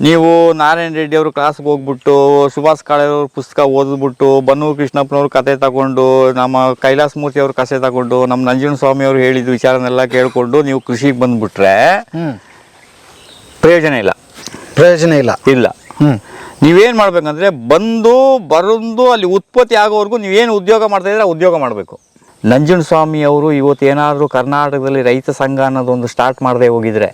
ನೀವು ನಾರಾಯಣ ರೆಡ್ಡಿ ಅವರು ಕ್ಲಾಸ್ಗೆ ಹೋಗ್ಬಿಟ್ಟು ಸುಭಾಷ್ ಕಾಳೆ ಅವ್ರ ಪುಸ್ತಕ ಓದ್ಬಿಟ್ಟು ಬನ್ನು ಕೃಷ್ಣಪ್ಪನವ್ರ ಕತೆ ತಗೊಂಡು ನಮ್ಮ ಕೈಲಾಸ ಮೂರ್ತಿ ಅವ್ರ ಕತೆ ತಗೊಂಡು ನಮ್ಮ ನಂಜನ ಸ್ವಾಮಿ ಅವರು ಹೇಳಿದ ವಿಚಾರನೆಲ್ಲ ಕೇಳಿಕೊಂಡು ನೀವು ಕೃಷಿಗೆ ಬಂದ್ಬಿಟ್ರೆ ಪ್ರಯೋಜನ ಇಲ್ಲ. ಪ್ರಯೋಜನ ಇಲ್ಲ. ಇಲ್ಲ. ನೀವೇನು ಮಾಡ್ಬೇಕಂದ್ರೆ ಬಂದು ಬರಂದು ಅಲ್ಲಿ ಉತ್ಪತ್ತಿ ಆಗೋವರೆಗೂ ನೀವೇನು ಉದ್ಯೋಗ ಮಾಡ್ತಾ ಇದ್ರೆ ಉದ್ಯೋಗ ಮಾಡಬೇಕು. ನಂಜನ ಸ್ವಾಮಿ ಅವರು ಇವತ್ತು ಏನಾದರೂ ಕರ್ನಾಟಕದಲ್ಲಿ ರೈತ ಸಂಘ ಅನ್ನೋದೊಂದು ಸ್ಟಾರ್ಟ್ ಮಾಡದೆ ಹೋಗಿದ್ರೆ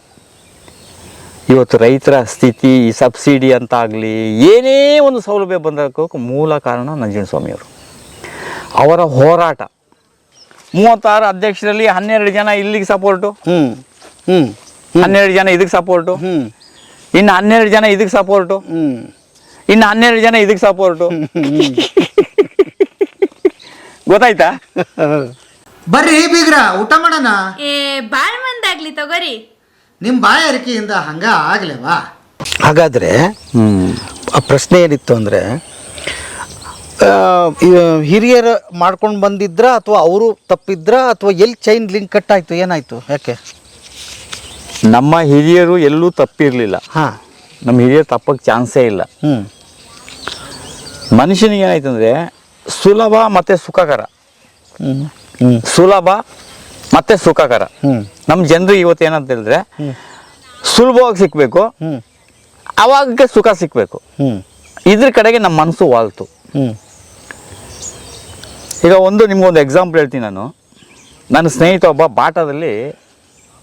ಇವತ್ತು ರೈತರ ಸ್ಥಿತಿ ಈ ಸಬ್ಸಿಡಿ ಅಂತ ಆಗಲಿ ಏನೇ ಒಂದು ಸೌಲಭ್ಯ ಬಂದಕ್ಕೆ ಮೂಲ ಕಾರಣ ನಂಜನ ಸ್ವಾಮಿ ಅವರು ಅವರ ಹೋರಾಟ. ಮೂವತ್ತಾರು ಅಧ್ಯಕ್ಷರಲ್ಲಿ ಹನ್ನೆರಡು ಜನ ಇಲ್ಲಿಗೆ ಸಪೋರ್ಟು. ಹ್ಞೂ ಹ್ಞೂ ಹನ್ನೆರಡು ಜನ ಇದಕ್ಕೆ ಸಪೋರ್ಟು. ಹ್ಞೂ ಇನ್ನು ಹನ್ನೆರಡು ಜನ ಇದಕ್ಕೆ ಸಪೋರ್ಟು. ಹ್ಞೂ ಇನ್ನು ಹನ್ನೆರಡು ಜನ ಇದಕ್ಕೆ ಸಪೋರ್ಟು. ಗೊತ್ತಾಯ್ತಾ? ಬರ್ರಿ ಬೀಗ್ರ ಊಟ ಮಾಡೋಣ? ಏ ಬಾಳ್ ಮಂದಾಗ್ಲಿ ತಗೋರಿ. ನಿಮ್ಮ ಬಾಯಾರಿಕೆಯಿಂದ ಹಂಗ ಆಗ್ಲೇವಾ? ಹಾಗಾದ್ರೆ ಹ್ಮ್. ಆ ಪ್ರಶ್ನೆ ಏನಿತ್ತು ಅಂದರೆ ಹಿರಿಯರು ಮಾಡ್ಕೊಂಡು ಬಂದಿದ್ರ ಅಥವಾ ಅವರು ತಪ್ಪಿದ್ರ ಅಥವಾ ಎಲ್ಲಿ ಚೈನ್ ಲಿಂಕ್ ಕಟ್ ಆಯಿತು ಏನಾಯಿತು ಯಾಕೆ? ನಮ್ಮ ಹಿರಿಯರು ಎಲ್ಲೂ ತಪ್ಪಿರಲಿಲ್ಲ. ಹಾಂ. ನಮ್ಮ ಹಿರಿಯರು ತಪ್ಪಕ್ಕೆ ಚಾನ್ಸೇ ಇಲ್ಲ. ಹ್ಞೂ ಮನುಷ್ಯನಿಗೆ ಏನಾಯ್ತು ಅಂದರೆ ಸುಲಭ ಮತ್ತು ಸುಖಕರ. ಹ್ಞೂ ಸುಲಭ ಮತ್ತು ಸುಖಕರ. ಹ್ಞೂ ನಮ್ಮ ಜನರು ಇವತ್ತು ಏನಂತ ಹೇಳಿದ್ರೆ ಸುಲಭವಾಗಿ ಸಿಕ್ಬೇಕು ಹ್ಞೂ ಅವಾಗಕ್ಕೆ ಸುಖ ಸಿಕ್ಬೇಕು. ಹ್ಞೂ ಇದ್ರ ಕಡೆಗೆ ನಮ್ಮ ಮನಸ್ಸು ವಾಲ್ತು. ಹ್ಞೂ ಈಗ ಒಂದು ನಿಮ್ಗೊಂದು ಎಕ್ಸಾಂಪಲ್ ಹೇಳ್ತೀನಿ ನಾನು. ನನ್ನ ಸ್ನೇಹಿತ ಒಬ್ಬ ಬಾಟಾದಲ್ಲಿ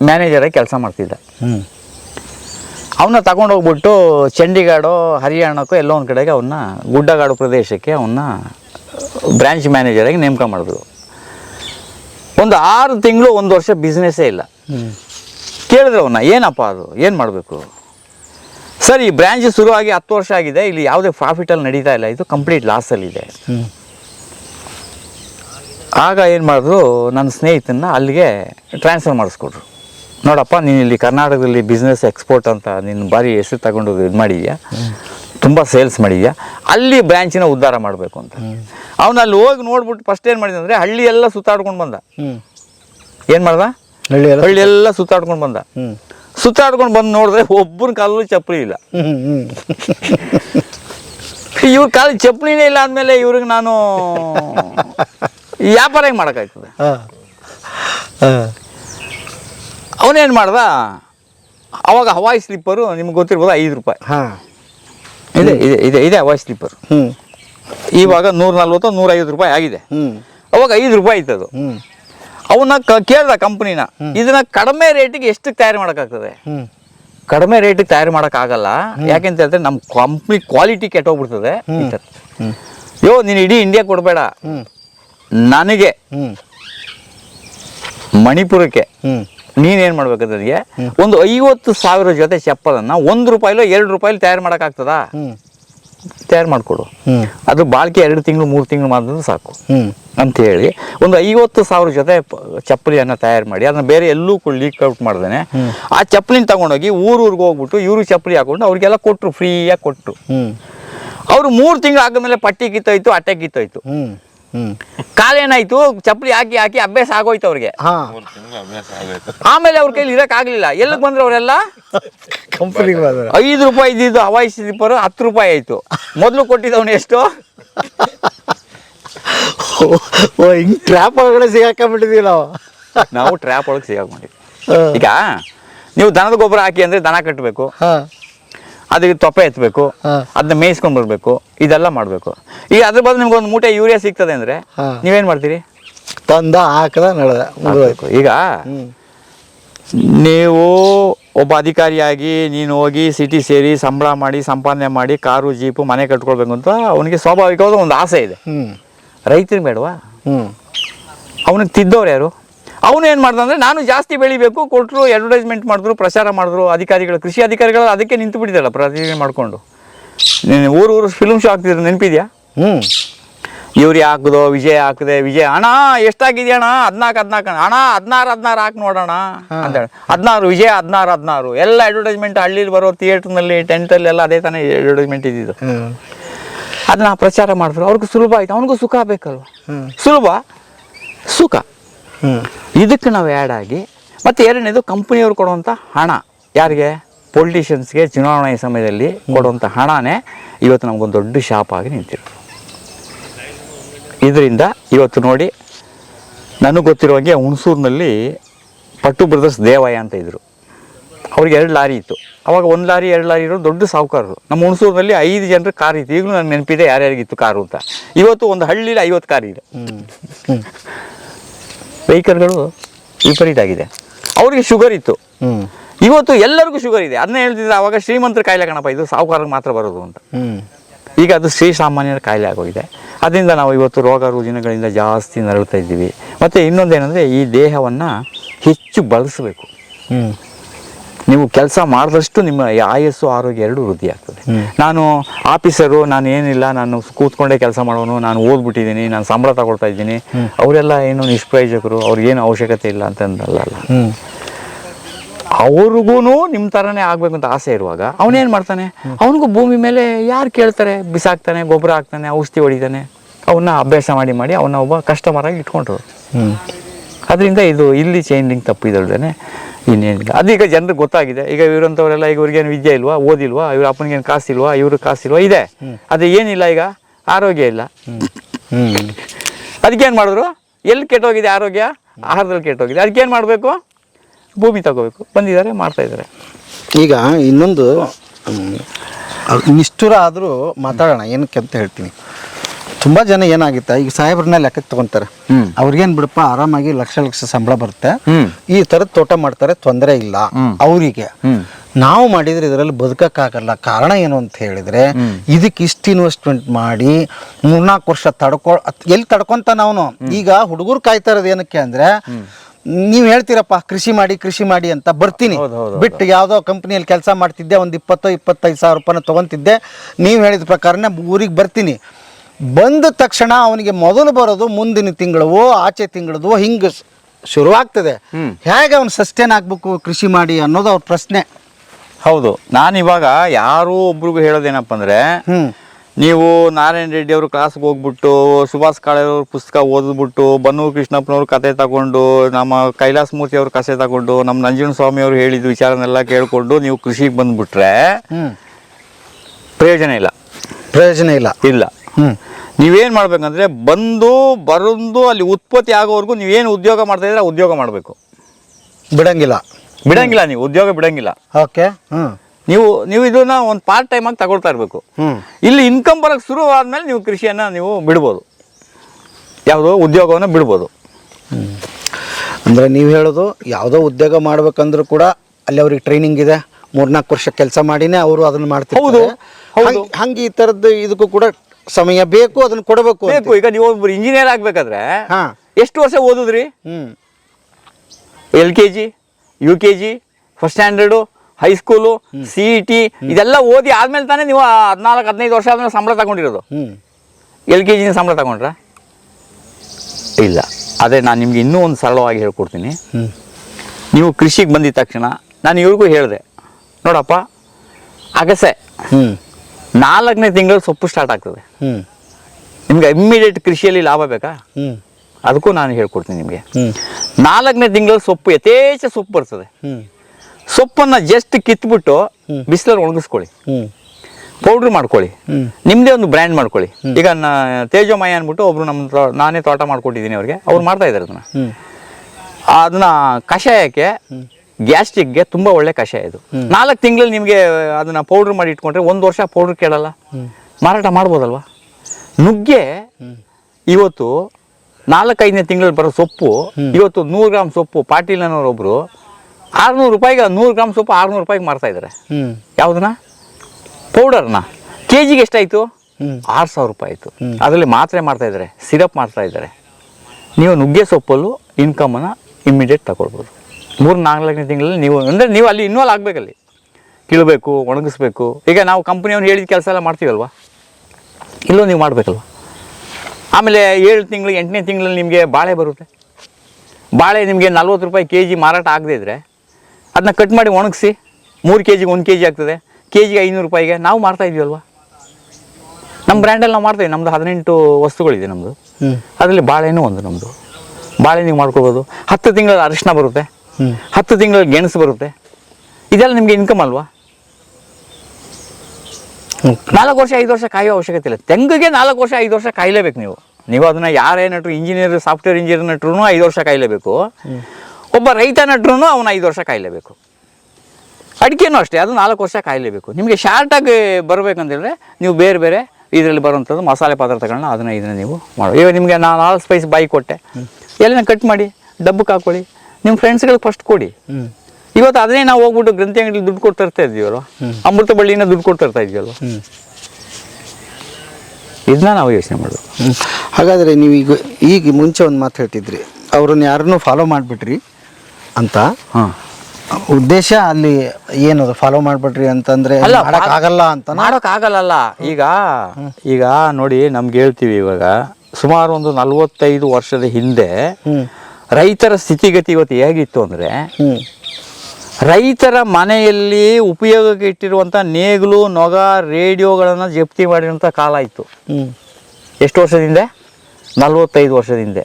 ಮ್ಯಾನೇಜರಾಗಿ ಕೆಲಸ ಮಾಡ್ತಿದ್ದ. ಹ್ಞೂ ಅವನ್ನ ತಗೊಂಡೋಗ್ಬಿಟ್ಟು ಚಂಡೀಗಢ ಹರಿಯಾಣಕ್ಕೋ ಎಲ್ಲೋ ಒಂದು ಕಡೆಗೆ ಅವನ್ನ ಗುಡ್ಡಗಾಡು ಪ್ರದೇಶಕ್ಕೆ ಅವನ್ನ ಬ್ರ್ಯಾಂಚ್ ಮ್ಯಾನೇಜರಾಗಿ ನೇಮಕ ಮಾಡಿದ್ರು ಒಂದು ಆರು ತಿಂಗಳು ಒಂದು ವರ್ಷ ಬಿಸ್ನೆಸ್ಸೇ ಇಲ್ಲ. ಕೇಳಿದ್ರೆ ಅವನ್ನ ಏನಪ್ಪ ಅದು? ಏನು ಮಾಡಬೇಕು? ಸರ್ ಈ ಬ್ರ್ಯಾಂಚ್ ಶುರುವಾಗಿ ಹತ್ತು ವರ್ಷ ಆಗಿದೆ ಇಲ್ಲಿ ಯಾವುದೇ ಪ್ರಾಫಿಟಲ್ಲಿ ನಡೀತಾ ಇಲ್ಲ. ಇದು ಕಂಪ್ಲೀಟ್ ಲಾಸಲ್ಲಿದೆ ಆಗ ಏನು ಮಾಡಿದ್ರು ನನ್ನ ಸ್ನೇಹಿತನ ಅಲ್ಲಿಗೆ ಟ್ರಾನ್ಸ್ಫರ್ ಮಾಡಿಸ್ಕೊಟ್ರು. ನೋಡಪ್ಪ ನೀನು ಇಲ್ಲಿ ಕರ್ನಾಟಕದಲ್ಲಿ ಬಿಸ್ನೆಸ್ ಎಕ್ಸ್ಪೋರ್ಟ್ ಅಂತ ನೀನು ಭಾರಿ ಹೆಸರು ತಗೊಂಡು ಇದು ಮಾಡಿದ್ಯಾ? ತುಂಬ ಸೇಲ್ಸ್ ಮಾಡಿದ್ಯಾ? ಅಲ್ಲಿ ಬ್ರ್ಯಾಂಚಿನ ಉದ್ಧಾರ ಮಾಡಬೇಕು ಅಂತ. ಅವನು ಅಲ್ಲಿ ಹೋಗಿ ನೋಡ್ಬಿಟ್ಟು ಫಸ್ಟ್ ಏನು ಮಾಡಿದ ಅಂದರೆ ಹಳ್ಳಿ ಎಲ್ಲ ಸುತ್ತಾಡ್ಕೊಂಡು ಬಂದ. ಏನು ಮಾಡ್ದ? ಹಳ್ಳಿ ಎಲ್ಲ ಸುತ್ತಾಡ್ಕೊಂಡು ಬಂದ. ಸುತ್ತಾಡ್ಕೊಂಡು ಬಂದು ನೋಡಿದ್ರೆ ಒಬ್ಬನ ಕಾಲಲ್ಲೂ ಚಪ್ಪಲಿ ಇಲ್ಲ. ಇವ್ರ ಕಾಲ ಚಪ್ಪಲಿನೇ ಇಲ್ಲ ಅಂದಮೇಲೆ ಇವ್ರಿಗೆ ನಾನು ವ್ಯಾಪಾರ ಹೆಂಗೆ ಮಾಡೋಕ್ಕಾಗ್ತದೆ? ಅವನೇನು ಮಾಡ್ದ? ಅವಾಗ ಹವಾಯಿ ಸ್ಲಿಪ್ಪರು ನಿಮ್ಗೆ ಗೊತ್ತಿರ್ಬೋದು ಐದು ರೂಪಾಯಿ. ಹಾಂ. ಇದೆ ಇದೆ ಇದೆ ಇದೆ ಸ್ಲೀಪರ್ ಹ್ಞೂ ಇವಾಗ ನೂರ ನಲ್ವತ್ತು ನೂರೈವತ್ತು ರೂಪಾಯಿ ಆಗಿದೆ. ಅವಾಗ ಐದು ರೂಪಾಯಿ ಇತ್ತು ಅದು. ಅವನ್ನ ಕೇಳ್ದ ಕಂಪ್ನಿನ ಇದನ್ನ ಕಡಿಮೆ ರೇಟಿಗೆ ಎಷ್ಟಕ್ಕೆ ತಯಾರು ಮಾಡೋಕ್ಕಾಗ್ತದೆ? ಕಡಿಮೆ ರೇಟಿಗೆ ತಯಾರು ಮಾಡೋಕ್ಕಾಗಲ್ಲ. ಯಾಕೆಂತ ಹೇಳಿದ್ರೆ ನಮ್ಮ ಕಂಪ್ನಿ ಕ್ವಾಲಿಟಿ ಕೆಟ್ಟೋಗ್ಬಿಡ್ತದೆ. ಯೋ ನೀನು ಇಡೀ ಇಂಡಿಯಾ ಕೊಡಬೇಡ. ಹ್ಞೂ ನನಗೆ ಹ್ಞೂ ಮಣಿಪುರಕ್ಕೆ ಹ್ಞೂ ಮಾಡ್ಬೇಕು ಮಾಡ್ಬೇಕಂದ್ರೆ ಒಂದು ಐವತ್ತು ಸಾವಿರ ಜೊತೆ ಚಪ್ಪಲನ್ನು ಒಂದು ರೂಪಾಯಿಲೋ ಎರಡು ರೂಪಾಯಿಲಿ ತಯಾರು ಮಾಡೋಕ್ಕಾಗ್ತದಾ ತಯಾರು ಮಾಡಿಕೊಡು. ಅದು ಬಾಳ್ಕೆ ಎರಡು ತಿಂಗಳು ಮೂರು ತಿಂಗಳು ಮಾಡಿದ್ರು ಸಾಕು. ಹ್ಞೂ ಅಂತ ಹೇಳಿ ಒಂದು ಐವತ್ತು ಸಾವಿರ ಜೊತೆ ಚಪ್ಪಲಿಯನ್ನು ತಯಾರು ಮಾಡಿ ಅದನ್ನ ಬೇರೆ ಎಲ್ಲೂ ಲೀಕ್ ಔಟ್ ಮಾಡ್ದೇನೆ. ಆ ಚಪ್ಪಲಿನ ತಗೊಂಡೋಗಿ ಊರೂರಿಗೆ ಹೋಗ್ಬಿಟ್ಟು ಇವರು ಚಪ್ಪಲಿ ಹಾಕೊಂಡು ಅವ್ರಿಗೆಲ್ಲ ಕೊಟ್ಟರು ಫ್ರೀಯಾಗಿ ಕೊಟ್ಟರು ಅವರು ಮೂರು ತಿಂಗಳು ಆದಮೇಲೆ ಪಟ್ಟಿ ಕಿತ್ತೋಯ್ತು ಅಟ್ಟೆ ಕಿತ್ತೋಯ್ತು. ಕಾಲೇನಾಯ್ತು? ಚಪ್ಪಲಿ ಹಾಕಿ ಹಾಕಿ ಅಭ್ಯಾಸ ಆಗೋಯ್ತು ಅವ್ರಿಗೆ. ಹಾಂ. ಆಮೇಲೆ ಅವ್ರ ಕೈಲಿ ಇರೋಕ್ಕಾಗಲಿಲ್ಲ ಎಲ್ಲಿಗೆ ಬಂದ್ರು ಅವರೆಲ್ಲ? ಕಂಪನಿಗೆ ಐದು ರೂಪಾಯಿ ಇದ್ದಿದ್ದು ಹವಾಯಿ ಸ್ಲೀಪರ್ ಹತ್ತು ರೂಪಾಯಿ ಆಯ್ತು. ಮೊದಲು ಕೊಟ್ಟಿದ್ದವನು ಎಷ್ಟು? ಓ ಟ್ರಾಪ್ ಟ್ರ್ಯಾಪ್ ಒಳಗಡೆ ಸಿಗಾಕಿದ್ವಿ ನಾವು. ನಾವು ಟ್ರ್ಯಾಪ್ ಒಳಗೆ ಸಿಗಾಕೊಂಡಿದ್ವಿ ಈಗ ನೀವು ದನದ ಗೊಬ್ಬರ ಹಾಕಿ ಅಂದ್ರೆ ದನ ಕಟ್ಟಬೇಕು ಹಾಂ. ಅದಕ್ಕೆ ತೊಪ್ಪೆ ಎತ್ತಬೇಕು. ಅದನ್ನ ಮೇಯಿಸ್ಕೊಂಡು ಬರಬೇಕು ಇದೆಲ್ಲ ಮಾಡಬೇಕು. ಈಗ ಅದ್ರ ಬದಲು ನಿಮ್ಗೆ ಒಂದು ಮೂಟೆ ಯೂರಿಯಾ ಸಿಗ್ತದೆ ಅಂದ್ರೆ ನೀವೇನ್ ಮಾಡ್ತೀರಿ? ತಂದ ಹಾಕದ ನಡೆದ ಮುಗಿದೋಯ್ತು ಈಗ ನೀವು ಒಬ್ಬ ಅಧಿಕಾರಿಯಾಗಿ ನೀನು ಹೋಗಿ ಸಿಟಿ ಸೇರಿ ಸಂಬಳ ಮಾಡಿ ಸಂಪಾದನೆ ಮಾಡಿ ಕಾರು ಜೀಪು ಮನೆ ಕಟ್ಕೊಳ್ಬೇಕು ಅಂತ ಅವನಿಗೆ ಸ್ವಾಭಾವಿಕವಾದ ಒಂದು ಆಸೆ ಇದೆ. ರೈತರಿಗೆ ಬೇಡವಾ? ಅವನಿಗೆ ತಿದ್ದವ್ರು ಯಾರು? ಅವನು ಏನು ಮಾಡ್ದ ಅಂದರೆ ನಾನು ಜಾಸ್ತಿ ಬೆಳಿಬೇಕು ಕೊಟ್ಟರು ಅಡ್ವರ್ಟೈಸ್ಮೆಂಟ್ ಮಾಡಿದ್ರು ಪ್ರಚಾರ ಮಾಡಿದ್ರು ಅಧಿಕಾರಿಗಳು ಕೃಷಿ ಅಧಿಕಾರಿಗಳು ಅದಕ್ಕೆ ನಿಂತು ಬಿಟ್ಟಿದ್ದಲ್ಲ ಪ್ರತಿಭೆ ಮಾಡಿಕೊಂಡು. ನೀನು ಊರು ಊರು ಫಿಲ್ಮ್ ಶೋ ಆಗ್ತಿದ್ರು ನೆನಪಿದ್ಯಾ? ಹ್ಞೂ ಇವ್ರು ಹಾಕಿದೋ ವಿಜಯ್ ಹಾಕಿದೆ ವಿಜಯ್ ಅಣ್ಣ ಎಷ್ಟಾಗಿದೆಯಾ ಅಣ್ಣ? ಹದಿನಾಲ್ಕು ಹದ್ನಾಲ್ಕು ಅಣ್ಣ. ಹದಿನಾರು ಹದಿನಾರು ಹಾಕಿ ನೋಡೋಣ ಅಂತ ಹೇಳಿ. ಹದಿನಾರು ವಿಜಯ ಹದಿನಾರು ಹದಿನಾರು. ಎಲ್ಲ ಅಡ್ವರ್ಟೈಸ್ಮೆಂಟ್ ಹಳ್ಳಿಲಿ ಬರೋ ಥಿಯೇಟ್ರ್ನಲ್ಲಿ ಟೆಂಟಲ್ಲಿ ಎಲ್ಲ ಅದೇ ತಾನೇ ಅಡ್ವರ್ಟೈಸ್ಮೆಂಟ್ ಇದ್ದಿದ್ದು. ಅದನ್ನ ಪ್ರಚಾರ ಮಾಡಿದ್ರು. ಅವ್ರಿಗೂ ಸುಲಭ ಆಯ್ತು. ಅವ್ನಿಗೂ ಸುಖ ಬೇಕಲ್ವ? ಹ್ಞೂ ಸುಲಭ? ಸುಖ. ಇದಕ್ಕೆ ನಾವು ಆ್ಯಡ್ ಆಗಿ ಮತ್ತು ಎರಡನೇದು ಕಂಪ್ನಿಯವರು ಕೊಡುವಂಥ ಹಣ. ಯಾರಿಗೆ? ಪೊಲಿಟಿಷಿಯನ್ಸ್ಗೆ ಚುನಾವಣೆ ಸಮಯದಲ್ಲಿ ಕೊಡುವಂಥ ಹಣನೇ ಇವತ್ತು ನಮಗೊಂದು ದೊಡ್ಡ ಶಾಪ್ ಆಗಿ ನಿಂತಿರೋದು ಇದರಿಂದ ಇವತ್ತು ನೋಡಿ ನನಗೆ ಗೊತ್ತಿರೋ ಹಾಗೆ ಹುಣಸೂರಿನಲ್ಲಿ ಪಟ್ಟು ಬ್ರದರ್ಸ್ ದೇವಯ್ಯ ಅಂತ ಇದ್ದರು ಅವ್ರಿಗೆ ಎರಡು ಲಾರಿ ಇತ್ತು. ಅವಾಗ ಒಂದು ಲಾರಿ ಎರಡು ಲಾರಿ ಇರೋ ದೊಡ್ಡ ಸಾಹುಕಾರರು. ನಮ್ಮ ಹುಣಸೂರಿನಲ್ಲಿ ಐದು ಜನರ ಕಾರ್ ಇತ್ತು. ಈಗಲೂ ನನಗೆ ನೆನಪಿದೆ ಯಾರ್ಯಾರಿಗಿತ್ತು ಕಾರು ಅಂತ. ಇವತ್ತು ಒಂದು ಹಳ್ಳಿಲಿ ಐವತ್ತು ಕಾರ್ ಇದೆ. ವೆಹಿಕಲ್ಗಳು ವಿಪರೀತ ಆಗಿದೆ. ಅವ್ರಿಗೆ ಶುಗರ್ ಇತ್ತು. ಇವತ್ತು ಎಲ್ಲರಿಗೂ ಶುಗರ್ ಇದೆ. ಅದನ್ನೇ ಹೇಳ್ತಿದ್ರೆ ಅವಾಗ ಶ್ರೀಮಂತರ ಕಾಯಿಲೆ ಕಣಪ್ಪ ಇದು ಸಾಹುಕಾರರಿಗೆ ಮಾತ್ರ ಬರೋದು ಅಂತ. ಈಗ ಅದು ಶ್ರೀ ಸಾಮಾನ್ಯರ ಕಾಯಿಲೆ ಆಗೋಗಿದೆ. ಅದರಿಂದ ನಾವು ಇವತ್ತು ರೋಗ ರುಜಿನಗಳಿಂದ ಜಾಸ್ತಿ ನರಳ್ತಾ ಇದ್ದೀವಿ. ಮತ್ತು ಇನ್ನೊಂದೇನೆಂದರೆ ಈ ದೇಹವನ್ನು ಹೆಚ್ಚು ಬಳಸಬೇಕು. ನೀವು ಕೆಲಸ ಮಾಡಿದಷ್ಟು ನಿಮ್ಮ ಆಯಸ್ಸು ಆರೋಗ್ಯ ಎರಡು ವೃದ್ಧಿ ಆಗ್ತದೆ. ನಾನು ಆಫೀಸರು ನಾನು ಏನಿಲ್ಲ ನಾನು ಕೂತ್ಕೊಂಡೇ ಕೆಲಸ ಮಾಡೋನು ನಾನು ಓದ್ಬಿಟ್ಟಿದ್ದೀನಿ ನಾನು ಸಂಬಳ ತಗೊಳ್ತಾ ಇದ್ದೀನಿ. ಅವರೆಲ್ಲ ಏನು ನಿಷ್ಪ್ರಯೋಜಕರು ಅವ್ರಿಗೇನು ಅವಶ್ಯಕತೆ ಇಲ್ಲ ಅಂತಂದಲ್ಲ. ಅವ್ರಿಗೂ ನಿಮ್ಮ ಥರನೇ ಆಗಬೇಕು ಅಂತ ಆಸೆ ಇರುವಾಗ ಅವನೇನು ಮಾಡ್ತಾನೆ? ಅವನಿಗೂ ಭೂಮಿ ಮೇಲೆ ಯಾರು ಕೇಳ್ತಾರೆ? ಬಿಸಾಕ್ತಾನೆ ಗೊಬ್ಬರ ಹಾಕ್ತಾನೆ ಔಷಧಿ ಹೊಡಿತಾನೆ. ಅವನ್ನ ಅಭ್ಯಾಸ ಮಾಡಿ ಮಾಡಿ ಅವನ್ನ ಒಬ್ಬ ಕಸ್ಟಮರ್ ಆಗಿ ಇಟ್ಕೊಂಡ್ರು. ಅದರಿಂದ ಇದು ಇಲ್ಲಿ ಚೈನ್ ಲಿಂಕ್ ತಪ್ಪಿದಲ್ದೇನೆ ಇನ್ನೇನಿಲ್ಲ. ಅದೀಗ ಜನರಿಗೆ ಗೊತ್ತಾಗಿದೆ. ಈಗ ಇವರಂಥವರೆಲ್ಲ ಈಗ ಇವ್ರಿಗೇನು ವಿದ್ಯೆ ಇಲ್ವಾ? ಓದಿಲ್ವಾ? ಇವ್ರ ಅಪ್ಪನಿಗೇನು ಕಾಸಿಲ್ವಾ ಇವ್ರ ಕಾಸಿಲ್ವಾ ಇದೆ. ಅದು ಏನಿಲ್ಲ ಈಗ. ಆರೋಗ್ಯ ಇಲ್ಲ. ಹ್ಞೂ ಅದಕ್ಕೇನು ಮಾಡಿದ್ರು? ಎಲ್ಲಿ ಕೆಟ್ಟೋಗಿದೆ ಆರೋಗ್ಯ? ಆಹಾರದಲ್ಲಿ ಕೆಟ್ಟೋಗಿದೆ. ಅದಕ್ಕೇನು ಮಾಡಬೇಕು? ಭೂಮಿ ತಗೋಬೇಕು. ಬಂದಿದ್ದಾರೆ ಮಾಡ್ತಾ ಇದ್ದಾರೆ. ಈಗ ಇನ್ನೊಂದು ನಿಷ್ಠುರ ಆದರೂ ಮಾತಾಡೋಣ. ಏನಕ್ಕೆ ಅಂತ ಹೇಳ್ತೀನಿ. ತುಂಬ ಜನ ಏನಾಗುತ್ತೆ ಈಗ ಸಾಹೇಬ್ರನ್ನ ಲೆಕ್ಕಕ್ಕೆ ತಗೊಂತಾರೆ. ಅವ್ರಿಗೇನ್ ಬಿಡಪ್ಪ ಆರಾಮಾಗಿ ಲಕ್ಷ ಲಕ್ಷ ಸಂಬಳ ಬರುತ್ತೆ. ಈ ತರದ ತೋಟ ಮಾಡ್ತಾರೆ ತೊಂದರೆ ಇಲ್ಲ. ಅವರಿಗೆ. ನಾವು ಮಾಡಿದ್ರೆ ಇದರಲ್ಲಿ ಬದುಕಕ್ಕಾಗಲ್ಲ. ಕಾರಣ ಏನು ಅಂತ ಹೇಳಿದ್ರೆ ಇದಕ್ಕೆ ಇಷ್ಟು ಇನ್ವೆಸ್ಟ್ಮೆಂಟ್ ಮಾಡಿ ಮೂರ್ನಾಲ್ಕು ವರ್ಷ ತಡ್ಕೊ ಎಲ್ಲಿ ತಡ್ಕೊಂತ ನಾವು ಈಗ ಹುಡುಗರು ಕಾಯ್ತಾ ಇರೋದು ಏನಕ್ಕೆ ಅಂದ್ರೆ ನೀವು ಹೇಳ್ತೀರಪ್ಪ ಕೃಷಿ ಮಾಡಿ ಕೃಷಿ ಮಾಡಿ ಅಂತ ಬರ್ತೀನಿ. ಬಿಟ್ಟು ಯಾವುದೋ ಕಂಪ್ನಿಯಲ್ಲಿ ಕೆಲಸ ಮಾಡ್ತಿದ್ದೆ ಒಂದು ಇಪ್ಪತ್ತೋ ಇಪ್ಪತ್ತೈದು ಸಾವಿರ ರೂಪಾಯಿನ ತೊಗೊತಿದ್ದೆ. ನೀವು ಹೇಳಿದ ಪ್ರಕಾರನೇ ಊರಿಗೆ ಬರ್ತೀನಿ. ಬಂದ ತಕ್ಷಣ ಅವನಿಗೆ ಮೊದಲು ಬರೋದು ಮುಂದಿನ ತಿಂಗಳವೋ ಆಚೆ ತಿಂಗಳದೋ ಹಿಂಗೆ ಶುರುವಾಗ್ತದೆ. ಹೇಗೆ ಅವ್ನು ಸಸ್ಟೇನ್ ಆಗಬೇಕು ಕೃಷಿ ಮಾಡಿ ಅನ್ನೋದು ಅವ್ರ ಪ್ರಶ್ನೆ. ಹೌದು. ನಾನು ಇವಾಗ ಯಾರೂ ಒಬ್ರಿಗೂ ಹೇಳೋದೇನಪ್ಪ ಅಂದರೆ ನೀವು ನಾರಾಯಣ ರೆಡ್ಡಿ ಅವರು ಕ್ಲಾಸ್ಗೆ ಹೋಗ್ಬಿಟ್ಟು ಸುಭಾಷ್ ಕಾಳೆಯವ್ರ ಪುಸ್ತಕ ಓದ್ಬಿಟ್ಟು ಬನ್ನೂರು ಕೃಷ್ಣಪ್ಪನವ್ರ ಕತೆ ತಗೊಂಡು ನಮ್ಮ ಕೈಲಾಸ ಮೂರ್ತಿ ಅವ್ರ ಕಥೆ ತಗೊಂಡು ನಮ್ಮ ನಂಜನ ಸ್ವಾಮಿ ಅವರು ಹೇಳಿದ ವಿಚಾರನೆಲ್ಲ ಕೇಳಿಕೊಂಡು ನೀವು ಕೃಷಿಗೆ ಬಂದ್ಬಿಟ್ರೆ ಪ್ರಯೋಜನ ಇಲ್ಲ. ಪ್ರಯೋಜನ ಇಲ್ಲ. ಇಲ್ಲ. ಹ್ಮ್. ನೀವೇನು ಮಾಡಬೇಕಂದ್ರೆ ಬಂದು ಬರಂದು ಅಲ್ಲಿ ಉತ್ಪತ್ತಿ ಆಗೋವರೆಗೂ ನೀವೇನು ಉದ್ಯೋಗ ಮಾಡ್ತಾ ಇದ್ರೆ ಉದ್ಯೋಗ ಮಾಡಬೇಕು. ಬಿಡಂಗಿಲ್ಲ. ಬಿಡಂಗಿಲ್ಲ ನೀವು ಉದ್ಯೋಗ ಬಿಡಂಗಿಲ್ಲ. ಓಕೆ. ಹ್ಞೂ ನೀವು ನೀವು ಇದನ್ನ ಒಂದು ಪಾರ್ಟ್ ಟೈಮ್ ಆಗಿ ತಗೊಳ್ತಾ ಇರಬೇಕು. ಇಲ್ಲಿ ಇನ್ಕಮ್ ಬರೋಕ್ಕೆ ಶುರು ಆದಮೇಲೆ ನೀವು ಕೃಷಿಯನ್ನು ನೀವು ಬಿಡ್ಬೋದು. ಯಾವುದೋ ಉದ್ಯೋಗವನ್ನು ಬಿಡ್ಬೋದು. ಅಂದರೆ ನೀವು ಹೇಳೋದು ಯಾವುದೋ ಉದ್ಯೋಗ ಮಾಡ್ಬೇಕಂದ್ರೂ ಕೂಡ ಅಲ್ಲಿ ಅವ್ರಿಗೆ ಟ್ರೈನಿಂಗ್ ಇದೆ. ಮೂರ್ನಾಲ್ಕು ವರ್ಷ ಕೆಲಸ ಮಾಡಿನೇ ಅವರು ಅದನ್ನು ಮಾಡ್ತಾರೆ ಹೌದು, ಹೌದು. ಹಂಗೆ ಈ ಥರದ್ದು ಇದಕ್ಕೂ ಕೂಡ ಸಮಯ ಬೇಕು ಅದನ್ನ ಕೊಡಬೇಕು ಬೇಕು. ಈಗ ನೀವು ಒಬ್ಬರು ಇಂಜಿನಿಯರ್ ಆಗ್ಬೇಕಾದ್ರೆ ಹಾ. ಎಷ್ಟು ವರ್ಷ ಓದಿದ್ರಿ? ಹ್ಮ್. L K G U K G first standard high school C E T ಇದೆಲ್ಲ ಓದಿ ಆದ್ಮೇಲೆ ತಾನೇ ನೀವು ಹದಿನಾಲ್ಕು ಹದಿನೈದು ವರ್ಷ ಆದ್ಮೇಲೆ ಸಂಬಳ ತಗೊಂಡಿರೋದು. ಹ್ಮ್. ಎಲ್ ಕೆ ಜಿನ ಸಂಬಳ ತಗೊಂಡ್ರ? ಇಲ್ಲ. ಅದೇ ನಾನು ನಿಮ್ಗೆ ಇನ್ನೂ ಒಂದು ಸರಳವಾಗಿ ಹೇಳ್ಕೊಡ್ತೀನಿ. ಹ್ಮ್. ನೀವು ಕೃಷಿಗೆ ಬಂದಿದ್ದ ತಕ್ಷಣ ನಾನು ಇವ್ರಿಗೂ ಹೇಳಿದೆ ನೋಡಪ್ಪ ಅಗಸೆ. ಹ್ಮ್. ನಾಲ್ಕನೇ ತಿಂಗಳು ಸೊಪ್ಪು ಸ್ಟಾರ್ಟ್ ಆಗ್ತದೆ. ನಿಮ್ಗೆ ಇಮ್ಮಿಡಿಯೇಟ್ ಕೃಷಿಯಲ್ಲಿ ಲಾಭ ಬೇಕಾ? ಅದಕ್ಕೂ ನಾನು ಹೇಳ್ಕೊಡ್ತೀನಿ ನಿಮಗೆ. ನಾಲ್ಕನೇ ತಿಂಗಳು ಸೊಪ್ಪು ಯಥೇಚ್ಛ ಸೊಪ್ಪು ಬರ್ತದೆ. ಸೊಪ್ಪನ್ನು ಜಸ್ಟ್ ಕಿತ್ಬಿಟ್ಟು ಬಿಸಿಲಲ್ಲಿ ಒಣಗಿಸ್ಕೊಳ್ಳಿ. ಪೌಡ್ರ್ ಮಾಡ್ಕೊಳ್ಳಿ. ನಿಮ್ಮದೇ ಒಂದು ಬ್ರ್ಯಾಂಡ್ ಮಾಡ್ಕೊಳ್ಳಿ. ಈಗ ನಾ ತೇಜೋಮಯ ಅಂದ್ಬಿಟ್ಟು ಒಬ್ರು ನಮ್ಮ ತೋ- ನಾನೇ ತೋಟ ಮಾಡ್ಕೊಟ್ಟಿದ್ದೀನಿ ಅವ್ರಿಗೆ. ಅವ್ರು ಮಾಡ್ತಾ ಇದ್ದಾರೆ ಅದನ್ನ. ಅದನ್ನ ಕಷಾಯಕ್ಕೆ ಗ್ಯಾಸ್ಟ್ರಿಕ್ಗೆ ತುಂಬ ಒಳ್ಳೆ ಕಷಾಯ ಇದು. ನಾಲ್ಕು ತಿಂಗಳಲ್ಲಿ ನಿಮಗೆ ಅದನ್ನ ಪೌಡ್ರ್ ಮಾಡಿ ಇಟ್ಕೊಂಡ್ರೆ ಒಂದು ವರ್ಷ ಪೌಡ್ರ್ ಕೇಳಲ್ಲ. ಮಾರಾಟ ಮಾಡ್ಬೋದಲ್ವಾ? ನುಗ್ಗೆ ಇವತ್ತು ನಾಲ್ಕೈದನೇ ತಿಂಗಳಲ್ಲಿ ಬರೋ ಸೊಪ್ಪು ಇವತ್ತು ನೂರು ಗ್ರಾಮ್ ಸೊಪ್ಪು ಪಾಟೀಲ್ ಅನ್ನೋರೊಬ್ರು ಆರ್ನೂರು ರೂಪಾಯಿಗೆ ನೂರು ಗ್ರಾಮ್ ಸೊಪ್ಪು ಆರ್ನೂರು ರೂಪಾಯಿಗೆ ಮಾರ್ತಾ ಇದ್ದಾರೆ ಯಾವ್ದನ್ನ? ಪೌಡರ್ನ. ಕೆ ಜಿಗೆ ಎಷ್ಟಾಯಿತು. ಆರು ಸಾವಿರ ರೂಪಾಯಿ ಆಯಿತು. ಅದರಲ್ಲಿ ಮಾತ್ರೆ ಮಾಡ್ತಾ ಇದ್ದಾರೆ ಸಿರಪ್ ಮಾಡ್ತಾ ಇದ್ದಾರೆ ನೀವು ನುಗ್ಗೆ ಸೊಪ್ಪಲ್ಲೂ ಇನ್ಕಮನ್ನು ಇಮ್ಮಿಡಿಯೇಟ್ ತಗೊಳ್ಬೋದು. ಮೂರು ನಾಲ್ಕನೇ ತಿಂಗಳಲ್ಲಿ ನೀವು ಅಂದರೆ ನೀವು ಅಲ್ಲಿ ಇನ್ವಾಲ್ವ್ ಆಗಬೇಕಲ್ಲಿ. ಕೀಳಬೇಕು ಒಣಗಿಸ್ಬೇಕು. ಈಗ ನಾವು ಕಂಪ್ನಿಯವ್ನು ಹೇಳಿದ ಕೆಲಸ ಎಲ್ಲ ಮಾಡ್ತೀವಲ್ವಾ? ಇಲ್ಲೂ ನೀವು ಮಾಡಬೇಕಲ್ವ? ಆಮೇಲೆ ಏಳು ತಿಂಗಳು ಎಂಟನೇ ತಿಂಗಳಲ್ಲಿ ನಿಮಗೆ ಬಾಳೆ ಬರುತ್ತೆ. ಬಾಳೆ ನಿಮಗೆ ನಲ್ವತ್ತು ರೂಪಾಯಿ ಕೆ ಜಿ ಮಾರಾಟ ಆಗದೇ ಇದ್ದರೆ ಅದನ್ನ ಕಟ್ ಮಾಡಿ ಒಣಗಿಸಿ ಮೂರು ಕೆ ಜಿಗೆ ಒಂದು ಕೆ ಜಿ ಆಗ್ತದೆ. ಕೆ ಜಿಗೆ ಐನೂರು ರೂಪಾಯಿಗೆ ನಾವು ಮಾಡ್ತಾ ಇದೀವಲ್ವ? ನಮ್ಮ ಬ್ರ್ಯಾಂಡಲ್ಲಿ ನಾವು ಮಾಡ್ತೀವಿ ನಮ್ಮದು ಹದಿನೆಂಟು ವಸ್ತುಗಳಿದೆ ನಮ್ಮದು ಅದರಲ್ಲಿ ಬಾಳೆನೂ ಒಂದು ನಮ್ಮದು ಬಾಳೆ ನೀವು ಮಾಡ್ಕೋಬೋದು. ಹತ್ತು ತಿಂಗಳಲ್ಲಿ ಅರಿಶಿನ ಬರುತ್ತೆ. ಹತ್ತು ತಿಂಗಳಲ್ಲಿ ಗೆಣಸು ಬರುತ್ತೆ. ಇದೆಲ್ಲ ನಿಮಗೆ ಇನ್ಕಮ್ ಅಲ್ವಾ? ನಾಲ್ಕು ವರ್ಷ ಐದು ವರ್ಷ ಕಾಯೋ ಅವಶ್ಯಕತೆ ಇಲ್ಲ. ತೆಂಗಿಗೆ ನಾಲ್ಕು ವರ್ಷ ಐದು ವರ್ಷ ಕಾಯಲೇಬೇಕು ನೀವು. ನೀವು ಅದನ್ನ ಯಾರೇ ನಟರು ಇಂಜಿನಿಯರ್ ಸಾಫ್ಟ್ವೇರ್ ಇಂಜಿನಿಯರ್ ನಟ್ರು ಐದು ವರ್ಷ ಕಾಯಲೇಬೇಕು. ಒಬ್ಬ ರೈತ ನಟ್ರು ಅವನು ಐದು ವರ್ಷ ಕಾಯಲೇಬೇಕು. ಅಡಿಕೆನೂ ಅಷ್ಟೇ ಅದು ನಾಲ್ಕು ವರ್ಷ ಕಾಯಲೇಬೇಕು. ನಿಮಗೆ ಶಾರ್ಟಾಗಿ ಬರಬೇಕಂತೇಳಿದ್ರೆ ನೀವು ಬೇರೆ ಬೇರೆ ಇದರಲ್ಲಿ ಬರುವಂಥದ್ದು ಮಸಾಲೆ ಪದಾರ್ಥಗಳನ್ನ ಅದನ್ನ ಇದನ್ನ ನೀವು ಮಾಡಿ. ಇವಾಗ ನಿಮಗೆ ನಾನು ಆಲ್ ಸ್ಪೈಸ್ ಬಾಯಿ ಕೊಟ್ಟೆ. ಎಲ್ಲ ಕಟ್ ಮಾಡಿ ಡಬ್ಬಕ್ಕೆ ಹಾಕೊಳ್ಳಿ ನಿಮ್ಮ ಫ್ರೆಂಡ್ಸ್ಗಳಿಗೆ ಫಸ್ಟ್ ಕೊಡಿ. ಇವತ್ತು ಅದನ್ನೇ ನಾವು ಹೋಗ್ಬಿಟ್ಟು ಗ್ರಂಥಿ ಅಂಗಡಿಲಿ ದುಡ್ಡು ಕೊಟ್ಟು ತರ್ತಾ ಇದೀವಲ್ವ ಅಮೃತ ಬಳ್ಳಿನ ದುಡ್ಡು ಕೊಟ್ಟು ತರ್ತಾ ಇದೀವಲ್ವ ಇದನ್ನ ನಾವು ಯೋಚನೆ ಮಾಡಬೇಕು ಹಾಗಾದ್ರೆ ನೀವು ಈಗ ಈಗ ಮುಂಚೆ ಒಂದು ಮಾತು ಹೇಳ್ತಿದ್ರಿ. ಅವ್ರನ್ನ ಯಾರನ್ನೂ ಫಾಲೋ ಮಾಡಿಬಿಟ್ರಿ ಅಂತ. ಹಾಂ. ಉದ್ದೇಶ ಅಲ್ಲಿ ಏನದು ಫಾಲೋ ಮಾಡ್ಬಿಟ್ರಿ ಅಂತಂದ್ರೆ ಆಗಲ್ಲ ಅಂತ ಮಾಡೋಕ್ಕಾಗಲ್ಲ ಈಗ ಈಗ ನೋಡಿ ನಮ್ಗೆ ಹೇಳ್ತೀವಿ ಇವಾಗ ಸುಮಾರು ಒಂದು ನಲ್ವತ್ತೈದು ವರ್ಷದ ಹಿಂದೆ ರೈತರ ಸ್ಥಿತಿಗತಿ ಇವತ್ತು ಹೇಗಿತ್ತು ಅಂದರೆ ರೈತರ ಮನೆಯಲ್ಲಿ ಉಪಯೋಗಕ್ಕೆ ಇಟ್ಟಿರುವಂಥ ನೇಗಿಲು ನೊಗ ರೇಡಿಯೋಗಳನ್ನು ಜಪ್ತಿ ಮಾಡಿರುವಂಥ ಕಾಲ ಇತ್ತು ಎಷ್ಟು ವರ್ಷದಿಂದ? ನಲವತ್ತೈದು ವರ್ಷದಿಂದ.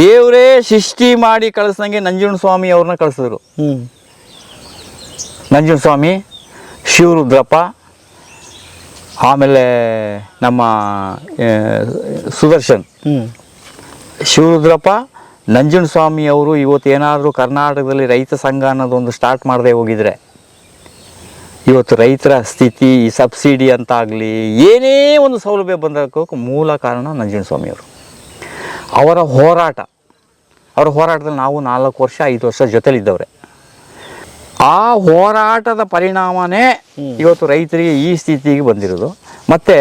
ದೇವರೇ ಸೃಷ್ಟಿ ಮಾಡಿ ಕಳಿಸ್ದಂಗೆ ನಂಜುಂಡ ಸ್ವಾಮಿ ಅವ್ರನ್ನ ಕಳಿಸಿದ್ರು. ನಂಜುಂಡ ಸ್ವಾಮಿ ಶಿವರುದ್ರಪ್ಪ ಆಮೇಲೆ ನಮ್ಮ ಸುದರ್ಶನ್. ಶಿವರುದ್ರಪ್ಪ ನಂಜುಂಡ ಸ್ವಾಮಿ ಅವರು ಇವತ್ತು ಏನಾದರೂ ಕರ್ನಾಟಕದಲ್ಲಿ ರೈತ ಸಂಘ ಅನ್ನೋದೊಂದು ಸ್ಟಾರ್ಟ್ ಮಾಡದೆ ಹೋಗಿದ್ರೆ ಇವತ್ತು ರೈತರ ಸ್ಥಿತಿ ಈ ಸಬ್ಸಿಡಿ ಅಂತಾಗಲಿ ಏನೇ ಒಂದು ಸೌಲಭ್ಯ ಬಂದಕ್ಕೆ ಮೂಲ ಕಾರಣ ನಂಜುಂಡ ಸ್ವಾಮಿ ಅವರು. ಅವರ ಹೋರಾಟ ಅವರ ಹೋರಾಟದಲ್ಲಿ ನಾವು ನಾಲ್ಕು ವರ್ಷ ಐದು ವರ್ಷ ಜೊತೆಲಿದ್ದವ್ರೆ. ಆ ಹೋರಾಟದ ಪರಿಣಾಮನೇ ಇವತ್ತು ರೈತರಿಗೆ ಈ ಸ್ಥಿತಿಗೆ ಬಂದಿರೋದು. ಮತ್ತು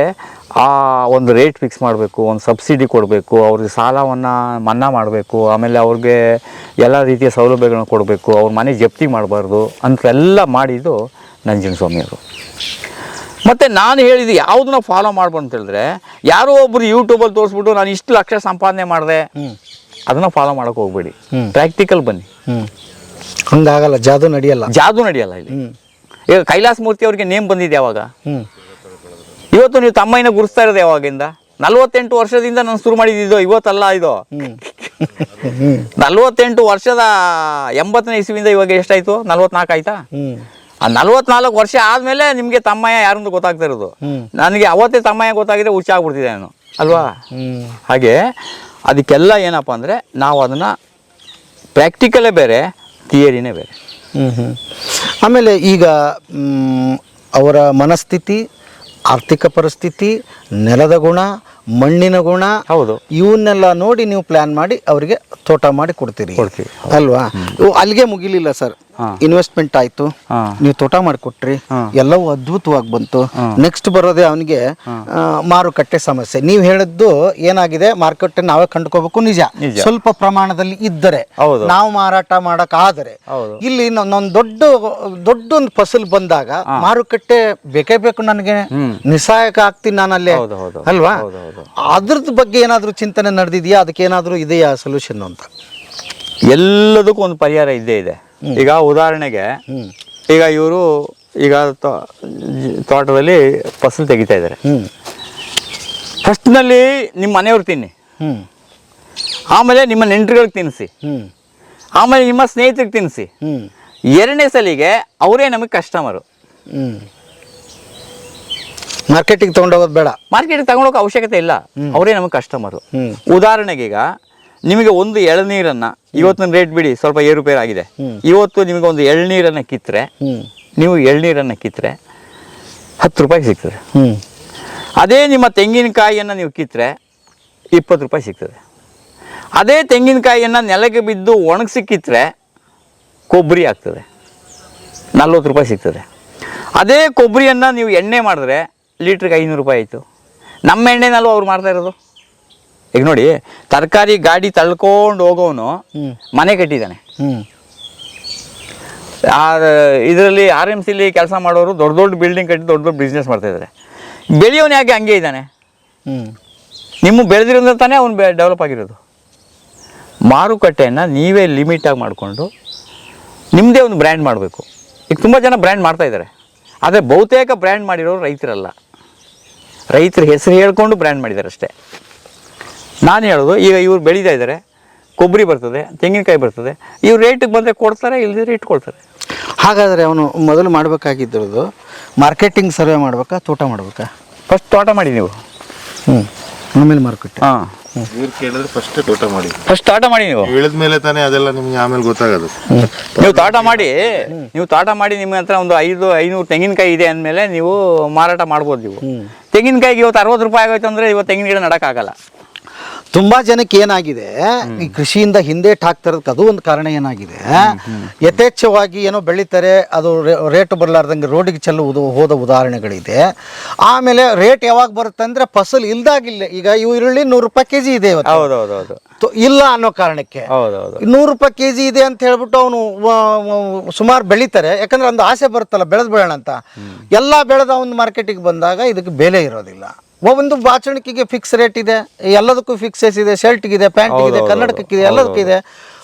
ಆ ಒಂದು ರೇಟ್ ಫಿಕ್ಸ್ ಮಾಡಬೇಕು ಒಂದು ಸಬ್ಸಿಡಿ ಕೊಡಬೇಕು ಅವ್ರಿಗೆ ಸಾಲವನ್ನು ಮನ್ನಾ ಮಾಡಬೇಕು ಆಮೇಲೆ ಅವ್ರಿಗೆ ಎಲ್ಲ ರೀತಿಯ ಸೌಲಭ್ಯಗಳನ್ನ ಕೊಡಬೇಕು ಅವ್ರ ಮನೆ ಜಪ್ತಿ ಮಾಡಬಾರ್ದು ಅಂತೆಲ್ಲ ಮಾಡಿದ್ದು ನಂಜನಸ್ವಾಮಿಯವರು. ಮತ್ತು ನಾನು ಹೇಳಿದ್ದು ಯಾವುದನ್ನ ಫಾಲೋ ಮಾಡ್ಬೋ ಅಂತ ಹೇಳಿದ್ರೆ ಯಾರೋ ಒಬ್ಬರು ಯೂಟ್ಯೂಬಲ್ಲಿ ತೋರಿಸ್ಬಿಟ್ಟು ನಾನು ಇಷ್ಟು ಲಕ್ಷ ಸಂಪಾದನೆ ಮಾಡಿದೆ ಅದನ್ನು ಫಾಲೋ ಮಾಡೋಕೆ ಹೋಗ್ಬೇಡಿ. ಪ್ರಾಕ್ಟಿಕಲ್ ಬನ್ನಿ. ಹಂಗಾಗಲ್ಲ ಜಾದು ನಡೆಯಲ್ಲ. ಜಾದು ನಡೆಯಲ್ಲ ಇಲ್ಲಿ. ಈಗ ಕೈಲಾಸ ಮೂರ್ತಿ ಅವ್ರಿಗೆ ನೇಮ್ ಬಂದಿದೆ ಯಾವಾಗ? ಇವತ್ತು ನೀವು ತಮ್ಮಯ್ಯನ ಗುರುಸ್ತಾ ಇರೋದು ಯಾವಾಗಿಂದ? ನಲ್ವತ್ತೆಂಟು ವರ್ಷದಿಂದ ನಾನು ಶುರು ಮಾಡಿದ್ದು ಇವತ್ತಲ್ಲ ಇದು. ನಲ್ವತ್ತೆಂಟು ವರ್ಷದ ಎಂಬತ್ತನೇ ಇಸ್ವಿಯಿಂದ ಇವಾಗ ಎಷ್ಟಾಯ್ತು? ನಲ್ವತ್ನಾಲ್ಕು ಆಯ್ತಾ? ಆ ನಲ್ವತ್ನಾಲ್ಕು ವರ್ಷ ಆದಮೇಲೆ ನಿಮಗೆ ತಮ್ಮಯ್ಯ ಯಾರಂತ ಗೊತ್ತಾಗ್ತಾ ಇರೋದು. ನನಗೆ ಅವತ್ತೇ ತಮ್ಮಯ್ಯ ಗೊತ್ತಾಗಿದ್ರೆ ಹುಚ್ಚಾಗ್ಬಿಡ್ತಿದ್ದೆ ನಾನು. ಅಲ್ವಾ? ಹಾಗೆ ಅದಕ್ಕೆಲ್ಲ ಏನಪ್ಪ ಅಂದರೆ ನಾವು ಅದನ್ನು ಪ್ರಾಕ್ಟಿಕಲೇ ಬೇರೆ ಥಿಯರಿನೇ ಬೇರೆ. ಹ್ಮ್ ಹ್ಮ್. ಆಮೇಲೆ ಈಗ ಅವರ ಮನಸ್ಥಿತಿ ಆರ್ಥಿಕ ಪರಿಸ್ಥಿತಿ ನೆಲದ ಗುಣ ಮಣ್ಣಿನ ಗುಣ ಹೌದು. ಇವನ್ನೆಲ್ಲ ನೋಡಿ ನೀವು ಪ್ಲಾನ್ ಮಾಡಿ ಅವರಿಗೆ ತೋಟ ಮಾಡಿ ಕೊಡ್ತೀರಿ. ಕೊಡ್ತೀವಿ. ಅಲ್ವಾ? ಇವು ಅಲ್ಲಿಗೆ ಮುಗಿಲಿಲ್ಲ ಸರ್. ಇನ್ವೆಸ್ಟ್ಮೆಂಟ್ ಆಯ್ತು. ನೀವು ತೋಟ ಮಾಡಿಕೊಟ್ರಿ. ಎಲ್ಲವೂ ಅದ್ಭುತವಾಗಿ ಬಂತು. ನೆಕ್ಸ್ಟ್ ಬರೋದೇ ಅವನಿಗೆ ಮಾರುಕಟ್ಟೆ ಸಮಸ್ಯೆ. ನೀವು ಹೇಳಿದ್ದು ಏನಾಗಿದೆ? ಮಾರುಕಟ್ಟೆ ನಾವೇ ಕಂಡುಕೋಬೇಕು ನಿಜ. ಸ್ವಲ್ಪ ಪ್ರಮಾಣದಲ್ಲಿ ಇದ್ದರೆ. ನಾವು ಮಾರಾಟ ಮಾಡಕ್ ಆದರೆ ಇಲ್ಲಿ ಒಂದು ದೊಡ್ಡ ದೊಡ್ಡ ಒಂದು ಫಸಲ್ ಬಂದಾಗ ಮಾರುಕಟ್ಟೆ ಬೇಕೇ ಬೇಕು ನನಗೆ. ನಿಸಾಯಕ ಆಗ್ತೀನಿ ನಾನು ಅಲ್ಲೇ ಹೌದು, ಹೌದು. ಅಲ್ವಾ. ಅದ್ರದ್ದು ಬಗ್ಗೆ ಏನಾದರೂ ಚಿಂತನೆ ನಡೆದಿದೆಯಾ? ಅದಕ್ಕೆ ಏನಾದರೂ ಇದೆಯಾ ಸೊಲ್ಯೂಷನ್ ಅಂತ? ಎಲ್ಲದಕ್ಕೂ ಒಂದು ಪರಿಹಾರ ಇದ್ದೇ ಇದೆ. ಈಗ ಉದಾಹರಣೆಗೆ ಈಗ ಇವರು ಈಗ ತೋ- ತೋಟದಲ್ಲಿ ಫಸಲು ತೆಗಿತಾ ಇದ್ದಾರೆ. ಫಸ್ಟ್ನಲ್ಲಿ ನಿಮ್ಮ ಮನೆಯವ್ರು ತಿನ್ನಿ. ಆಮೇಲೆ ನಿಮ್ಮ ನೆಂಟರುಗಳಿಗೆ ತಿನ್ನಿಸಿ. ಆಮೇಲೆ ನಿಮ್ಮ ಸ್ನೇಹಿತರಿಗೆ ತಿನ್ನಿಸಿ. ಎರಡನೇ ಸಲಿಗೆ ಅವರೇ ನಮಗೆ ಕಸ್ಟಮರು. ಮಾರ್ಕೆಟಿಗೆ ತೊಗೊಂಡೋಗೋದು ಬೇಡ. ಮಾರ್ಕೆಟಿಗೆ ತಗೊಂಡೋಗೋ ಅವಶ್ಯಕತೆ ಇಲ್ಲ. ಅವರೇ ನಮಗೆ ಕಸ್ಟಮರು. ಉದಾಹರಣೆಗೆ ಈಗ ನಿಮಗೆ ಒಂದು ಎಳನೀರನ್ನ ಇವತ್ತಿನ ರೇಟ್ ಬಿಡಿ ಸ್ವಲ್ಪ ಏರುಪೇರು ಆಗಿದೆ. ಇವತ್ತು ನಿಮಗೆ ಒಂದು ಎಳ್ನೀರನ್ನ ಕಿತ್ತರೆ ನೀವು ಎಳ್ನೀರನ್ನ ಕಿತ್ತರೆ ಹತ್ತು ರೂಪಾಯಿ ಸಿಗ್ತದೆ. ಅದೇ ನಿಮ್ಮ ತೆಂಗಿನಕಾಯಿಯನ್ನು ನೀವು ಕಿತ್ತರೆ ಇಪ್ಪತ್ತು ರೂಪಾಯಿ ಸಿಗ್ತದೆ. ಅದೇ ತೆಂಗಿನಕಾಯಿಯನ್ನು ನೆಲಕ್ಕೆ ಬಿದ್ದು ಒಣಗಿಸಿ ಕಿತ್ತರೆ ಕೊಬ್ಬರಿ ಆಗ್ತದೆ. ನಲ್ವತ್ತು ರೂಪಾಯಿ ಸಿಗ್ತದೆ. ಅದೇ ಕೊಬ್ಬರಿಯನ್ನು ನೀವು ಎಣ್ಣೆ ಮಾಡಿದ್ರೆ ಲೀಟ್ರಿಗೆ ಐನೂರು ರೂಪಾಯಿ ಆಯಿತು. ನಮ್ಮ ಎಣ್ಣೆನಲ್ಲೂ ಅವ್ರು ಮಾಡ್ತಾ ಇರೋದು. ಈಗ ನೋಡಿ ತರಕಾರಿ ಗಾಡಿ ತಳ್ಕೊಂಡು ಹೋಗೋನು ಮನೆ ಕಟ್ಟಿದ್ದಾನೆ. ಆ ಇದರಲ್ಲಿ ಆರ್ ಎಂ ಸಿಲಿ ಕೆಲಸ ಮಾಡೋರು ದೊಡ್ಡ ದೊಡ್ಡ ಬಿಲ್ಡಿಂಗ್ ಕಟ್ಟಿ ದೊಡ್ಡ ದೊಡ್ಡ ಬಿಸ್ನೆಸ್ ಮಾಡ್ತಾ ಇದ್ದಾರೆ. ಬೆಳೆಯೋನು ಯಾಕೆ ಹಂಗೆ ಇದ್ದಾನೆ? ನಿಮ್ಮ ಬೆಳೆದಿರೋದ್ರಿಂದ ತಾನೇ ಅವ್ನು ಬೆ ಡೆವಲಪ್ ಆಗಿರೋದು. ಮಾರುಕಟ್ಟೆಯನ್ನು ನೀವೇ ಲಿಮಿಟಾಗಿ ಮಾಡಿಕೊಂಡು ನಿಮ್ಮದೇ ಒಂದು ಬ್ರ್ಯಾಂಡ್ ಮಾಡಬೇಕು. ಈಗ ತುಂಬ ಜನ ಬ್ರ್ಯಾಂಡ್ ಮಾಡ್ತಾ ಇದ್ದಾರೆ. ಆದರೆ ಬಹುತೇಕ ಬ್ರ್ಯಾಂಡ್ ಮಾಡಿರೋರು ರೈತರಲ್ಲ. ರೈತರ ಹೆಸರು ಹೇಳ್ಕೊಂಡು ಬ್ರ್ಯಾಂಡ್ ಮಾಡಿದ್ದಾರೆ ಅಷ್ಟೇ. ನಾನು ಹೇಳೋದು ಈಗ ಇವ್ರು ಬೆಳೀತಾ ಇದ್ದಾರೆ ಕೊಬ್ಬರಿ ಬರ್ತದೆ ತೆಂಗಿನಕಾಯಿ ಬರ್ತದೆ ಇವ್ರು ರೇಟಿಗೆ ಬಂದರೆ ಕೊಡ್ತಾರೆ ಇಲ್ಲದಿದ್ರೆ ಇಟ್ಕೊಳ್ತಾರೆ. ಹಾಗಾದರೆ ಅವನು ಮೊದಲು ಮಾಡಬೇಕಾಗಿದ್ದಿರೋದು ಮಾರ್ಕೆಟಿಂಗ್ ಸರ್ವೆ ಮಾಡ್ಬೇಕಾ ತೋಟ ಮಾಡ್ಬೇಕಾ? ಫಸ್ಟ್ ತೋಟ ಮಾಡಿ ನೀವು. ಹ್ಞೂ ಆಮೇಲೆ ಮಾರ್ಕೆಟ್ ಹಾಂ. ಇವ್ರು ಕೇಳಿದ್ರೆ ಫಸ್ಟ್ ತೋಟ ಮಾಡಿ. ಫಸ್ಟ್ ತೋಟ ಮಾಡಿ ನೀವು. ಇಳಿದ ಮೇಲೆ ತಾನೇ ಅದೆಲ್ಲ ನಿಮಗೆ ಆಮೇಲೆ ಗೊತ್ತಾಗೋದು. ನೀವು ತೋಟ ಮಾಡಿ ನೀವು ತೋಟ ಮಾಡಿ ನಿಮ್ಮ ಹತ್ರ ಒಂದು ಐದು ಐನೂರು ತೆಂಗಿನಕಾಯಿ ಇದೆ ಅಂದಮೇಲೆ ನೀವು ಮಾರಾಟ ಮಾಡ್ಬೋದು ನೀವು. ತೆಂಗಿನಕಾಯಿಗೆ ಇವತ್ತು ಅರವತ್ತು ರೂಪಾಯಿ ಆಗೋಯ್ತು ಅಂದರೆ ಇವತ್ತು ತೆಂಗಿನ ಗಿಡ ನಡಕ್ಕಾಗಲ್ಲ. ತುಂಬಾ ಜನಕ್ಕೆ ಏನಾಗಿದೆ? ಈ ಕೃಷಿಯಿಂದ ಹಿಂದೇಟ್ ಹಾಕ್ತಿರೋದಕ್ಕೆ ಅದು ಒಂದು ಕಾರಣ ಏನಾಗಿದೆ? ಯಥೇಚ್ಛವಾಗಿ ಏನೋ ಬೆಳಿತಾರೆ ಅದು ರೇಟ್ ಬರಲಾರ್ದಂಗೆ ರೋಡಿಗೆ ಚೆಲ್ಲುವುದು ಹೋದ ಉದಾಹರಣೆಗಳಿದೆ. ಆಮೇಲೆ ರೇಟ್ ಯಾವಾಗ ಬರುತ್ತೆ ಅಂದ್ರೆ ಫಸಲ್ ಇಲ್ದಾಗಿಲ್ಲ. ಈಗ ಇವು ಈರುಳ್ಳಿ ನೂರು ರೂಪಾಯಿ ಕೆಜಿ ಇದೆ ಇವತ್ತು. ಇಲ್ಲ ಅನ್ನೋ ಕಾರಣಕ್ಕೆ. ನೂರು ರೂಪಾಯಿ ಕೆಜಿ ಇದೆ ಅಂತ ಹೇಳ್ಬಿಟ್ಟು ಅವನು ಸುಮಾರು ಬೆಳಿತಾರೆ. ಯಾಕಂದ್ರೆ ಒಂದು ಆಸೆ ಬರುತ್ತಲ್ಲ ಬೆಳೆದು ಬೆಳೆಯೋಣ ಅಂತ. ಎಲ್ಲ ಬೆಳೆದ ಒಂದು ಮಾರ್ಕೆಟಿಗೆ ಬಂದಾಗ ಇದಕ್ಕೆ ಬೆಲೆ ಇರೋದಿಲ್ಲ. ಒಂದು ಬಾಚಣಿಕೆಗೆ ಫಿಕ್ಸ್ ರೇಟ್ ಇದೆ ಎಲ್ಲದಕ್ಕೂ ಫಿಕ್ಸಸ್ ಇದೆ ಶರ್ಟ್ಗಿದೆ ಪ್ಯಾಂಟ್ಗಿದೆ ಕನ್ನಡಕಕ್ಕಿದೆ ಎಲ್ಲದಕ್ಕಿದೆ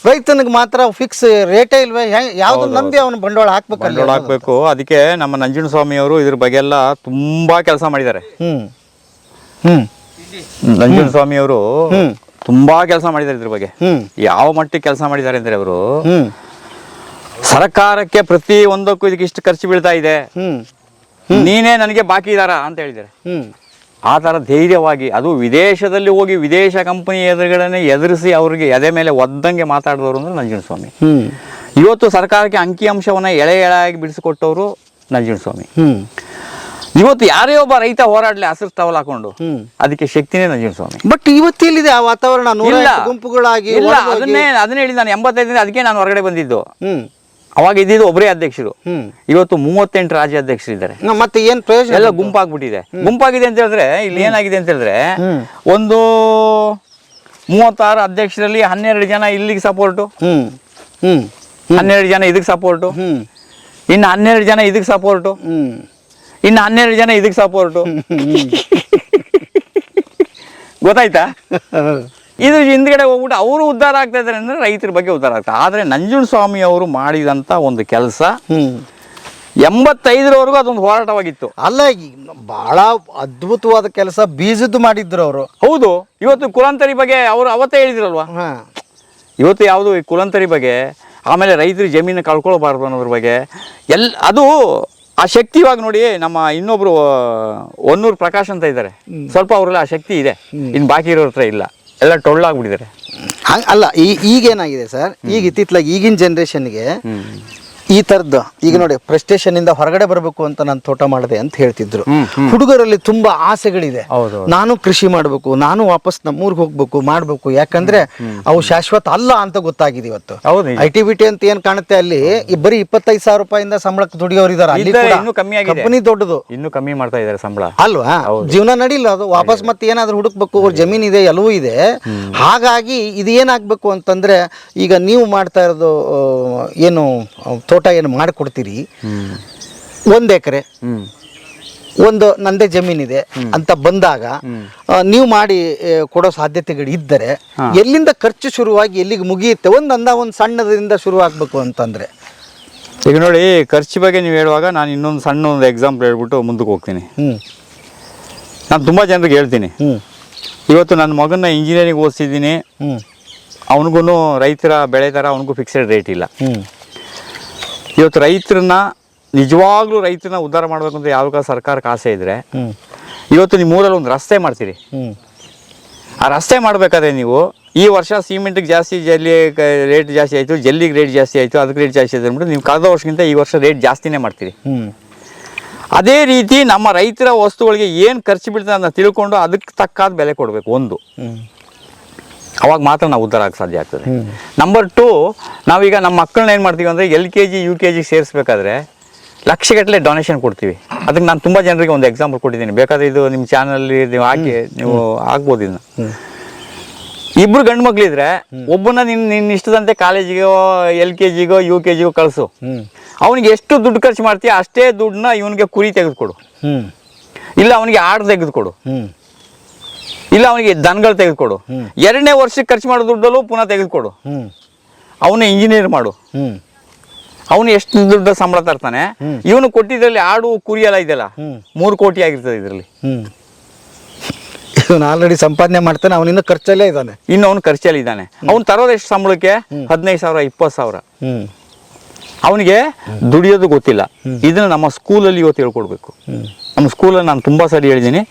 ರೈತನಿಗೆ ಮಾತ್ರ ಫಿಕ್ಸ್ ರೇಟೇ ಇಲ್ವೇ? ಯಾವ್ದು ನಂಬಿ ಅವನು ಬಂಡವಾಳ ಹಾಕ್ಬೇಕು ಬಂಡವಾಳ ಹಾಕ್ಬೇಕು. ಅದಕ್ಕೆ ನಮ್ಮ ನಂಜುಂಡಸ್ವಾಮಿ ಅವರು ಇದ್ರ ಬಗ್ಗೆ ಎಲ್ಲ ತುಂಬಾ ಕೆಲಸ ಮಾಡಿದ್ದಾರೆ. ಹ್ಮ್. ಹ್ಮ್. ನಂಜುಂಡಸ್ವಾಮಿ ಅವರು ತುಂಬಾ ಕೆಲಸ ಮಾಡಿದ್ದಾರೆ ಇದ್ರ ಬಗ್ಗೆ. ಹ್ಮ್. ಯಾವ ಮಟ್ಟಿಗೆ ಕೆಲಸ ಮಾಡಿದ್ದಾರೆ ಅಂದ್ರೆ ಅವರು ಸರ್ಕಾರಕ್ಕೆ ಪ್ರತಿ ಒಂದಕ್ಕೂ ಇದಕ್ಕೆ ಇಷ್ಟು ಖರ್ಚು ಬೀಳ್ತಾ ಇದೆ. ಹ್ಮ್. ನೀನೇ ನನಗೆ ಬಾಕಿ ಇದಾರ ಅಂತ ಹೇಳಿದ್ದಾರೆ. ಹ್ಮ್. ಆ ಥರ ಧೈರ್ಯವಾಗಿ ಅದು ವಿದೇಶದಲ್ಲಿ ಹೋಗಿ ವಿದೇಶ ಕಂಪನಿ ಎದುರುಗಳನ್ನೇ ಎದುರಿಸಿ ಅವ್ರಿಗೆ ಎದೆ ಮೇಲೆ ಒದ್ದಂಗೆ ಮಾತಾಡಿದವರು ಅಂದ್ರೆ ನಂಜುಂಡಸ್ವಾಮಿ. ಸ್ವಾಮಿ ಇವತ್ತು ಸರ್ಕಾರಕ್ಕೆ ಅಂಕಿಅಂಶವನ್ನು ಎಳೆ ಎಳೆಯಾಗಿ ಬಿಡಿಸಿಕೊಟ್ಟವರು ನಂಜುಂಡಸ್ವಾಮಿ. ಸ್ವಾಮಿ ಇವತ್ತು ಯಾರೇ ಒಬ್ಬ ರೈತ ಹೋರಾಡ್ಲಿ ಹಸಿರು ಟವಲ್ ಹಾಕೊಂಡು ಅದಕ್ಕೆ ಶಕ್ತಿನೇ ನಂಜುಂಡಸ್ವಾಮಿ. ಬಟ್ ಇವತ್ತೆಲ್ಲಿದೆ ಆ ವಾತಾವರಣ ಗುಂಪುಗಳಾಗಿ ಇಲ್ಲ ಅದನ್ನೇ ಅದನ್ನೇ ಹೇಳಿ ನಾನು ಎಂಬತ್ತೈದರಿಂದ ಅದಕ್ಕೆ ನಾನು ಹೊರಗಡೆ ಬಂದಿದ್ದು. ಹ್ಮ್. ಅವಾಗ ಇದ್ದಿದ್ದು ಒಬ್ಬರೇ ಅಧ್ಯಕ್ಷರು. ಹ್ಮ್. ಇವತ್ತು ಮೂವತ್ತೆಂಟು ರಾಜ್ಯಾಧ್ಯಕ್ಷರಿದ್ದಾರೆ ಇದ್ದಾರೆ ಮತ್ತೆ ಏನ್ ಪ್ರಯೋಜನ ಎಲ್ಲ ಗುಂಪಾಗ್ಬಿಟ್ಟಿದೆ. ಗುಂಪಾಗಿದೆ ಅಂತ ಹೇಳಿದ್ರೆ ಇಲ್ಲಿ ಏನಾಗಿದೆ ಅಂತ ಹೇಳಿದ್ರೆ ಒಂದು ಮೂವತ್ತಾರು ಅಧ್ಯಕ್ಷರಲ್ಲಿ ಹನ್ನೆರಡು ಜನ ಇಲ್ಲಿಗೆ ಸಪೋರ್ಟು ಹ್ಮ್. ಹ್ಮ್. ಹನ್ನೆರಡು ಜನ ಇದಕ್ಕೆ ಸಪೋರ್ಟು ಹ್ಮ್. ಇನ್ನು ಹನ್ನೆರಡು ಜನ ಇದಕ್ಕೆ ಸಪೋರ್ಟು ಹ್ಮ್. ಇನ್ನು ಹನ್ನೆರಡು ಜನ ಇದಕ್ಕೆ ಸಪೋರ್ಟು ಗೊತ್ತಾಯ್ತಾ? ಇದ್ರ ಹಿಂದ್ಗಡೆ ಹೋಗ್ಬಿಟ್ಟು ಅವರು ಉದ್ಧಾರ ಆಗ್ತಾ ಇದ್ದಾರೆ ಅಂದ್ರೆ ರೈತರ ಬಗ್ಗೆ ಉದ್ಧಾರ ಆಗ್ತಾರೆ ಆದರೆ ನಂಜುಂಡ ಸ್ವಾಮಿ ಅವರು ಮಾಡಿದಂಥ ಒಂದು ಕೆಲಸ ಎಂಬತ್ತೈದರವರೆಗೂ ಅದೊಂದು ಹೋರಾಟವಾಗಿತ್ತು. ಅಲ್ಲ ಬಹಳ ಅದ್ಭುತವಾದ ಕೆಲಸ ಬೀಜದ್ದು ಮಾಡಿದ್ರು ಅವರು. ಹೌದು ಇವತ್ತು ಕುಲಾಂತರಿ ಬಗ್ಗೆ ಅವರು ಅವತ್ತೇ ಹೇಳಿದ್ರಲ್ವಾ? ಹಾ. ಇವತ್ತು ಯಾವುದು ಈ ಕುಲಂತರಿ ಬಗ್ಗೆ ಆಮೇಲೆ ರೈತರು ಜಮೀನು ಕಳ್ಕೊಳ್ಬಾರ್ದು ಅನ್ನೋದ್ರ ಬಗ್ಗೆ ಎಲ್ ಅದು ಆ ಶಕ್ತಿ ಇವಾಗ ನೋಡಿ ನಮ್ಮ ಇನ್ನೊಬ್ರು ಒನ್ನೂರು ಪ್ರಕಾಶ್ ಅಂತ ಇದ್ದಾರೆ. ಸ್ವಲ್ಪ ಅವರಲ್ಲಿ ಆ ಶಕ್ತಿ ಇದೆ. ಇನ್ನು ಬಾಕಿ ಇರೋರ ಹತ್ರ ಇಲ್ಲ. ಎಲ್ಲ ಟೊಳ್ಳಾಗ್ಬಿಟ್ಟಿದ್ದಾರೆ ಹಂಗ್ ಅಲ್ಲ ಈ ಈಗೇನಾಗಿದೆ ಸರ್? ಈಗ ಇತ್ತಿತ್ಲಾಗಿ ಈಗಿನ ಜನ್ರೇಷನ್ಗೆ ಈ ತರದ್ದು ಈಗ ನೋಡಿ ಪ್ರೆಸ್ಟೇಷನ್ ಇಂದ ಹೊರಗಡೆ ಬರಬೇಕು ಅಂತ ನಾನು ತೋಟ ಮಾಡಿದೆ ಅಂತ ಹೇಳ್ತಿದ್ರು. ಹುಡುಗರಲ್ಲಿ ತುಂಬಾ ಆಸೆಗಳಿದೆ. ಹೌದು, ನಾನು ಕೃಷಿ ಮಾಡಬೇಕು ನಾನು ವಾಪಸ್ ನಮ್ಮೂರ್ಗ್ ಹೋಗ್ಬೇಕು ಮಾಡಬೇಕು. ಯಾಕಂದ್ರೆ ಅವು ಶಾಶ್ವತ ಅಲ್ಲ ಅಂತ ಗೊತ್ತಾಗಿದೆ ಇವತ್ತು. ಐ ಟಿ ಬಿ ಟಿ ಅಂತ ಏನ್ ಕಾಣುತ್ತೆ ಅಲ್ಲಿ ಬರಿ ಇಪ್ಪತ್ತೈದು ಸಾವಿರ ರೂಪಾಯಿಂದ ಸಂಬಳಕ್ಕೆ ದುಡಿಯೋರು ಇದ್ದಾರೆ. ಕಂಪನಿ ದೊಡ್ಡದು. ಇನ್ನೂ ಕಮ್ಮಿ ಮಾಡ್ತಾ ಇದ್ದಾರೆ ಸಂಬಳ. ಅಲ್ವಾ? ಜೀವನ ನಡಿಲ್ಲ ಅದು. ವಾಪಸ್ ಮತ್ತೆ ಏನಾದ್ರು ಹುಡುಕ್ಬೇಕು ಅವ್ರ ಜಮೀನ್ ಇದೆ ಎಲ್ಲವೂ ಇದೆ. ಹಾಗಾಗಿ ಇದು ಏನಾಗ್ಬೇಕು ಅಂತಂದ್ರೆ ಈಗ ನೀವು ಮಾಡ್ತಾ ಇರೋದು ಏನು ತೋಟ ಏನು ಮಾಡಿಕೊಡ್ತೀರಿ? ಒಂದು ಎಕರೆ. ಒಂದು ನಂದೇ ಜಮೀನಿದೆ ಅಂತ ಬಂದಾಗ ನೀವು ಮಾಡಿ ಕೊಡೋ ಸಾಧ್ಯತೆಗಳು ಇದ್ದರೆ ಎಲ್ಲಿಂದ ಖರ್ಚು ಶುರುವಾಗಿ ಎಲ್ಲಿಗೆ ಮುಗಿಯುತ್ತೆ? ಒಂದು ಅಂದ ಒಂದು ಸಣ್ಣದಿಂದ ಶುರು ಆಗಬೇಕು ಅಂತಂದರೆ. ಈಗ ನೋಡಿ ಖರ್ಚು ಬಗ್ಗೆ ನೀವು ಹೇಳುವಾಗ ನಾನು ಇನ್ನೊಂದು ಸಣ್ಣ ಒಂದು ಎಕ್ಸಾಂಪಲ್ ಹೇಳ್ಬಿಟ್ಟು ಮುಂದಕ್ಕೆ ಹೋಗ್ತೀನಿ. ನಾನು ತುಂಬ ಜನರಿಗೆ ಹೇಳ್ತೀನಿ. ಇವತ್ತು ನನ್ನ ಮಗನ ಇಂಜಿನಿಯರಿಂಗ್ ಓದಿಸಿದ್ದೀನಿ. ಅವನಿಗೂ ರೈತರ ಬೆಳೆ ಥರ ಅವನಿಗೂ ಫಿಕ್ಸೆಡ್ ರೇಟ್ ಇಲ್ಲ. ಇವತ್ತು ರೈತರನ್ನ ನಿಜವಾಗ್ಲೂ ರೈತರನ್ನ ಉದ್ಧಾರ ಮಾಡಬೇಕು ಅಂತ ಯಾವಾಗ ಸರ್ಕಾರಕ್ಕೆ ಆಸೆ ಇದ್ರೆ ಇವತ್ತು ನಿಮ್ಮ ಊರಲ್ಲಿ ಒಂದು ರಸ್ತೆ ಮಾಡ್ತೀರಿ. ಆ ರಸ್ತೆ ಮಾಡಬೇಕಾದ್ರೆ ನೀವು ಈ ವರ್ಷ ಸಿಮೆಂಟ್ಗೆ ಜಾಸ್ತಿ ಜಲ್ಲಿ ರೇಟ್ ಜಾಸ್ತಿ ಆಯಿತು ಜಲ್ಲಿಗೆ ರೇಟ್ ಜಾಸ್ತಿ ಆಯಿತು ಅದಕ್ಕೆ ರೇಟ್ ಜಾಸ್ತಿ ಆಯ್ತು ಅಂದ್ಬಿಟ್ಟು ನೀವು ಕಳೆದ ವರ್ಷಕ್ಕಿಂತ ಈ ವರ್ಷ ರೇಟ್ ಜಾಸ್ತಿನೇ ಮಾಡ್ತೀರಿ. ಅದೇ ರೀತಿ ನಮ್ಮ ರೈತರ ವಸ್ತುಗಳಿಗೆ ಏನು ಖರ್ಚು ಬೀಳ್ತದೆ ಅದನ್ನ ತಿಳ್ಕೊಂಡು ಅದಕ್ಕೆ ತಕ್ಕಾದ ಬೆಲೆ ಕೊಡಬೇಕು ಒಂದು. ಅವಾಗ ಮಾತ್ರ ನಾವು ಉದ್ಧಾರ ಆಗಕ್ಕೆ ಸಾಧ್ಯ ಆಗ್ತದೆ. ನಂಬರ್ ಟು ನಾವೀಗ ನಮ್ಮ ಮಕ್ಕಳನ್ನ ಏನು ಮಾಡ್ತೀವಿ ಅಂದರೆ L K G U K ಜಿಗೆ ಸೇರಿಸ್ಬೇಕಾದ್ರೆ ಲಕ್ಷಗಟ್ಟಲೆ ಡೊನೇಷನ್ ಕೊಡ್ತೀವಿ. ಅದಕ್ಕೆ ನಾನು ತುಂಬ ಜನರಿಗೆ ಒಂದು ಎಕ್ಸಾಂಪಲ್ ಕೊಟ್ಟಿದ್ದೀನಿ. ಬೇಕಾದ್ರೆ ಇದು ನಿಮ್ಮ ಚಾನಲಲ್ಲಿ ನೀವು ಹಾಕಿ ನೀವು ಆಗ್ಬೋದು ಇದನ್ನ. ಇಬ್ರು ಗಂಡು ಮಕ್ಳಿದ್ರೆ ಒಬ್ಬನ ನಿನ್ನ ನಿನ್ನ ಇಷ್ಟದಂತೆ ಕಾಲೇಜಿಗೋ ಎಲ್ ಕೆ ಜಿಗೋ ಯು ಕೆ ಜಿಗೋ ಕಳಿಸು. ಅವನಿಗೆ ಎಷ್ಟು ದುಡ್ಡು ಖರ್ಚು ಮಾಡ್ತೀಯ ಅಷ್ಟೇ ದುಡ್ಡನ್ನ ಇವನಿಗೆ ಕುರಿ ತೆಗೆದುಕೊಡು. ಇಲ್ಲ ಅವನಿಗೆ ಆಡು ತೆಗೆದುಕೊಡು. ಇಲ್ಲ ಅವನಿಗೆ ದನಗಳು ತೆಗೆದುಕೊಡು. ಎರಡನೇ ವರ್ಷಕ್ಕೆ ಖರ್ಚು ಮಾಡೋ ದುಡ್ಡಲ್ಲೂ ಪುನಃ ತೆಗೆದುಕೊಡು. ಅವನು ಇಂಜಿನಿಯರ್ ಮಾಡು. ಅವನು ಎಷ್ಟು ದುಡ್ಡು ಸಂಬಳ ತರ್ತಾನೆ? ಇವನು ಕೊಟ್ಟಿದ್ರಲ್ಲಿ ಆಡು ಕುರಿ ಎಲ್ಲ ಇದೆಯಲ್ಲ? ಮೂರು ಕೋಟಿ ಆಗಿರ್ತದೆ ಇದರಲ್ಲಿ. ಹ್ಮ್. ಇವನು ಆಲ್ರೆಡಿ ಸಂಪಾದನೆ ಮಾಡ್ತಾನೆ ಅವನಿನ್ನ ಖರ್ಚಲ್ಲೇ ಇದ್ದಾನೆ. ಇನ್ನು ಅವನು ಖರ್ಚಲ್ಲಿ ಇದ್ದಾನೆ. ಅವ್ನು ತರೋದು ಎಷ್ಟು ಸಂಬಳಕ್ಕೆ ಹದಿನೈದು ಸಾವಿರ ಇಪ್ಪತ್ತು ಸಾವಿರ. ಹ್ಮ್. ಅವನಿಗೆ ದುಡಿಯೋದು ಗೊತ್ತಿಲ್ಲ. ಇದನ್ನು ನಮ್ಮ ಸ್ಕೂಲಲ್ಲಿ ಇವತ್ತು ಹೇಳ್ಕೊಡ್ಬೇಕು. ನಮ್ಮ ಸ್ಕೂಲಲ್ಲಿ ನಾನು ತುಂಬ ಸರಿ ಹೇಳಿದ್ದೀನಿ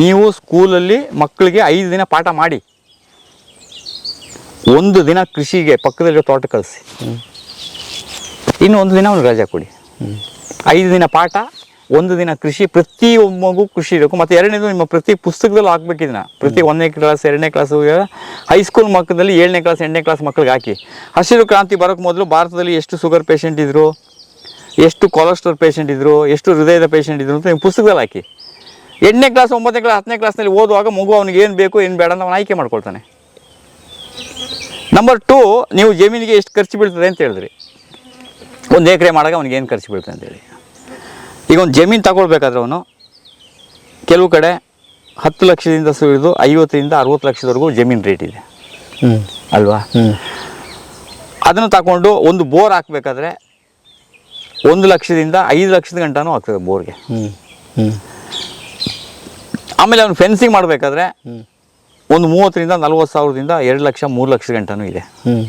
ನೀವು ಸ್ಕೂಲಲ್ಲಿ ಮಕ್ಕಳಿಗೆ ಐದು ದಿನ ಪಾಠ ಮಾಡಿ. ಒಂದು ದಿನ ಕೃಷಿಗೆ ಪಕ್ಕದಲ್ಲಿ ತೋಟ ಕಳಿಸಿ. ಇನ್ನು ಒಂದು ದಿನ ಅವ್ನಿಗೆ ರಜೆ ಕೊಡಿ. ಐದು ದಿನ ಪಾಠ ಒಂದು ದಿನ ಕೃಷಿ ಪ್ರತಿ ಒಮ್ಮಗು ಕೃಷಿ ಇರಬೇಕು. ಮತ್ತು ಎರಡನೇದು ನಿಮ್ಮ ಪ್ರತಿ ಪುಸ್ತಕದಲ್ಲೂ ಹಾಕ್ಬೇಕು ಇದನ್ನ. ಪ್ರತಿ ಒಂದನೇ ಕ್ಲಾಸ್ ಎರಡನೇ ಕ್ಲಾಸ್ ಹೈಸ್ಕೂಲ್ ಮಕ್ಕಳಲ್ಲಿ ಏಳನೇ ಕ್ಲಾಸ್ ಎಂಟನೇ ಕ್ಲಾಸ್ ಮಕ್ಕಳಿಗೆ ಹಾಕಿ. ಹಸಿರು ಕ್ರಾಂತಿ ಬರೋಕೆ ಮೊದಲು ಭಾರತದಲ್ಲಿ ಎಷ್ಟು ಶುಗರ್ ಪೇಷಂಟ್ ಇದ್ರು ಎಷ್ಟು ಕೊಲೆಸ್ಟ್ರಾಲ್ ಪೇಷಂಟ್ ಇದ್ರು ಎಷ್ಟು ಹೃದಯದ ಪೇಷಂಟ್ ಇದ್ರು ಅಂತ ನಿಮ್ಮ ಪುಸ್ತಕದಲ್ಲಿ ಹಾಕಿ. ಎಂಟನೇ ಕ್ಲಾಸ್ ಒಂಬತ್ತನೇ ಕ್ಲಾಸ್ ಹತ್ತನೇ ಕ್ಲಾಸ್ನಲ್ಲಿ ಓದುವಾಗ ಮಗು ಅವ್ನಿಗೆ ಏನು ಬೇಕು ಏನು ಬೇಡ ಅಂತ ಅವನು ಆಯ್ಕೆ ಮಾಡ್ಕೊಳ್ತಾನೆ. ನಂಬರ್ ಟು ನೀವು ಜಮೀನಿಗೆ ಎಷ್ಟು ಖರ್ಚು ಬೀಳ್ತದೆ ಅಂತ ಹೇಳಿದ್ರಿ. ಒಂದು ಎಕರೆ ಮಾಡಾಗ ಅವ್ನಿಗೆ ಏನು ಖರ್ಚು ಬೀಳ್ತದೆ ಅಂತೇಳಿ ಈಗ ಒಂದು ಜಮೀನು ತಗೊಳ್ಬೇಕಾದ್ರೆ ಅವನು ಕೆಲವು ಕಡೆ ಹತ್ತು ಲಕ್ಷದಿಂದ ಸುರಿದು ಐವತ್ತರಿಂದ ಅರವತ್ತು ಲಕ್ಷದವರೆಗೂ ಜಮೀನು ರೇಟ್ ಇದೆ. ಅಲ್ವಾ? ಅದನ್ನು ತಗೊಂಡು ಒಂದು ಬೋರ್ ಹಾಕಬೇಕಾದ್ರೆ ಒಂದು ಲಕ್ಷದಿಂದ ಐದು ಲಕ್ಷದ ಗಂಟನೂ ಆಗ್ತದೆ ಬೋರ್ಗೆ. ಆಮೇಲೆ ಅವ್ನು ಫೆನ್ಸಿಂಗ್ ಮಾಡಬೇಕಾದ್ರೆ ಒಂದು ಮೂವತ್ತರಿಂದ ನಲ್ವತ್ತು ಸಾವಿರದಿಂದ ಎರಡು ಲಕ್ಷ ಮೂರು ಲಕ್ಷ ಗಂಟನೂ ಇದೆ.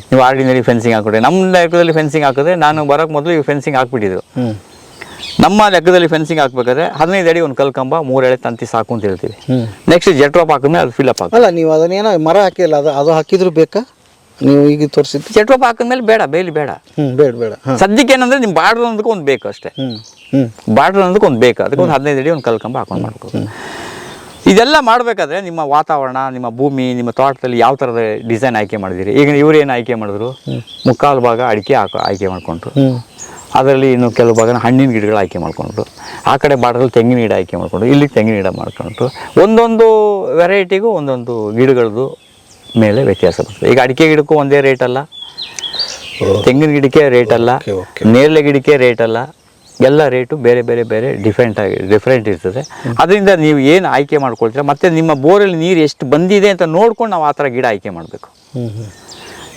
ನೀವು ಆರ್ಡಿನರಿ ಫೆನ್ಸಿಂಗ್ ಹಾಕಿದ್ರೆ ನಮ್ಮ ಲೆಕ್ಕದಲ್ಲಿ ಫೆನ್ಸಿಂಗ್ ಹಾಕಿದ್ರೆ ನಾನು ಬರೋಕ್ಕೆ ಮೊದಲು ಈಗ ಫೆನ್ಸಿಂಗ್ ಹಾಕ್ಬಿಟ್ಟಿದ್ರು ನಮ್ಮ ಲೆಕ್ಕದಲ್ಲಿ ಫೆನ್ಸಿಂಗ್ ಹಾಕ್ಬೇಕಾದ್ರೆ ಹದಿನೈದು ಅಡಿ ಒಂದು ಕಲ್ಕಂಬ ಮೂರು ಎಳೆ ತಂತಿ ಸಾಕು ಅಂತ ಹೇಳ್ತೀವಿ. ನೆಕ್ಸ್ಟ್ ಜೆಟ್ರೋಪ್ ಹಾಕಿದ್ಮೇಲೆ ಅದು ಅಪ್ ಹಾಕಿ ಅಲ್ಲ ನೀವು ಅದನ್ನೇನೋ ಮರ ಹಾಕಿಲ್ಲ ಅದು ಅದು ಹಾಕಿದ್ರು ಬೇಕಾ? ನೀವು ಈಗ ತೋರಿಸಿದ್ದು? ಜೆಟ್ರೋಪ್ ಹಾಕಿದ್ಮೇಲೆ ಬೇಡ ಬೇಲಿ ಬೇಡ. ಬೇಡ ಬೇಡ. ಸದ್ಯಕ್ಕೆ ಏನಂದ್ರೆ ನಿಮ್ಮ ಬಾರ್ಡರ್ ಅನ್ನೋದಕ್ಕೆ ಒಂದು ಬೇಕು ಅಷ್ಟೇ. ಬಾರ್ಡರ್ ಅನ್ನೋದಕ್ಕೆ ಒಂದು ಬೇಕು ಅದಕ್ಕೆ ಒಂದು ಹದಿನೈದು ಅಡಿ ಒಂದು ಕಲ್ಕಂಬ ಹಾಕೊಂಡು ಮಾಡಬೇಕು. ಇದೆಲ್ಲ ಮಾಡಬೇಕಾದ್ರೆ ನಿಮ್ಮ ವಾತಾವರಣ ನಿಮ್ಮ ಭೂಮಿ ನಿಮ್ಮ ತೋಟದಲ್ಲಿ ಯಾವ ಥರದ ಡಿಸೈನ್ ಆಯ್ಕೆ ಮಾಡಿದಿರಿ? ಈಗ ಇವ್ರು ಏನು ಆಯ್ಕೆ ಮಾಡಿದ್ರು? ಮುಕ್ಕಾಲು ಭಾಗ ಅಡಿಕೆ ಹಾಕೋ ಆಯ್ಕೆ ಮಾಡ್ಕೊಂಡ್ರು. ಅದರಲ್ಲಿ ಇನ್ನು ಕೆಲವು ಭಾಗನ ಹಣ್ಣಿನ ಗಿಡಗಳು ಆಯ್ಕೆ ಮಾಡ್ಕೊಂಡ್ರು. ಆ ಕಡೆ ಬಾಡದಲ್ಲಿ ತೆಂಗಿನ ಗಿಡ ಆಯ್ಕೆ ಮಾಡಿಕೊಂಡು ಇಲ್ಲಿ ತೆಂಗಿನ ಗಿಡ ಮಾಡ್ಕೊಂಡ್ರು. ಒಂದೊಂದು ವೆರೈಟಿಗೂ ಒಂದೊಂದು ಗಿಡಗಳದ್ದು ಮೇಲೆ ವ್ಯತ್ಯಾಸ ಬರ್ತದೆ. ಈಗ ಅಡಿಕೆ ಗಿಡಕ್ಕೂ ಒಂದೇ ರೇಟ್ ಅಲ್ಲ. ತೆಂಗಿನ ಗಿಡಕ್ಕೆ ರೇಟ್ ಅಲ್ಲ. ನೇರಳೆ ಗಿಡಕ್ಕೆ ರೇಟ್ ಅಲ್ಲ. ಎಲ್ಲ ರೇಟು ಬೇರೆ ಬೇರೆ ಬೇರೆ ಡಿಫ್ರೆಂಟ್ ಆಗಿ ಡಿಫ್ರೆಂಟ್ ಇರ್ತದೆ. ಅದರಿಂದ ನೀವು ಏನು ಆಯ್ಕೆ ಮಾಡ್ಕೊಳ್ತೀರಾ? ಮತ್ತು ನಿಮ್ಮ ಬೋರಲ್ಲಿ ನೀರು ಎಷ್ಟು ಬಂದಿದೆ ಅಂತ ನೋಡ್ಕೊಂಡು ನಾವು ಆ ಥರ ಗಿಡ ಆಯ್ಕೆ ಮಾಡಬೇಕು.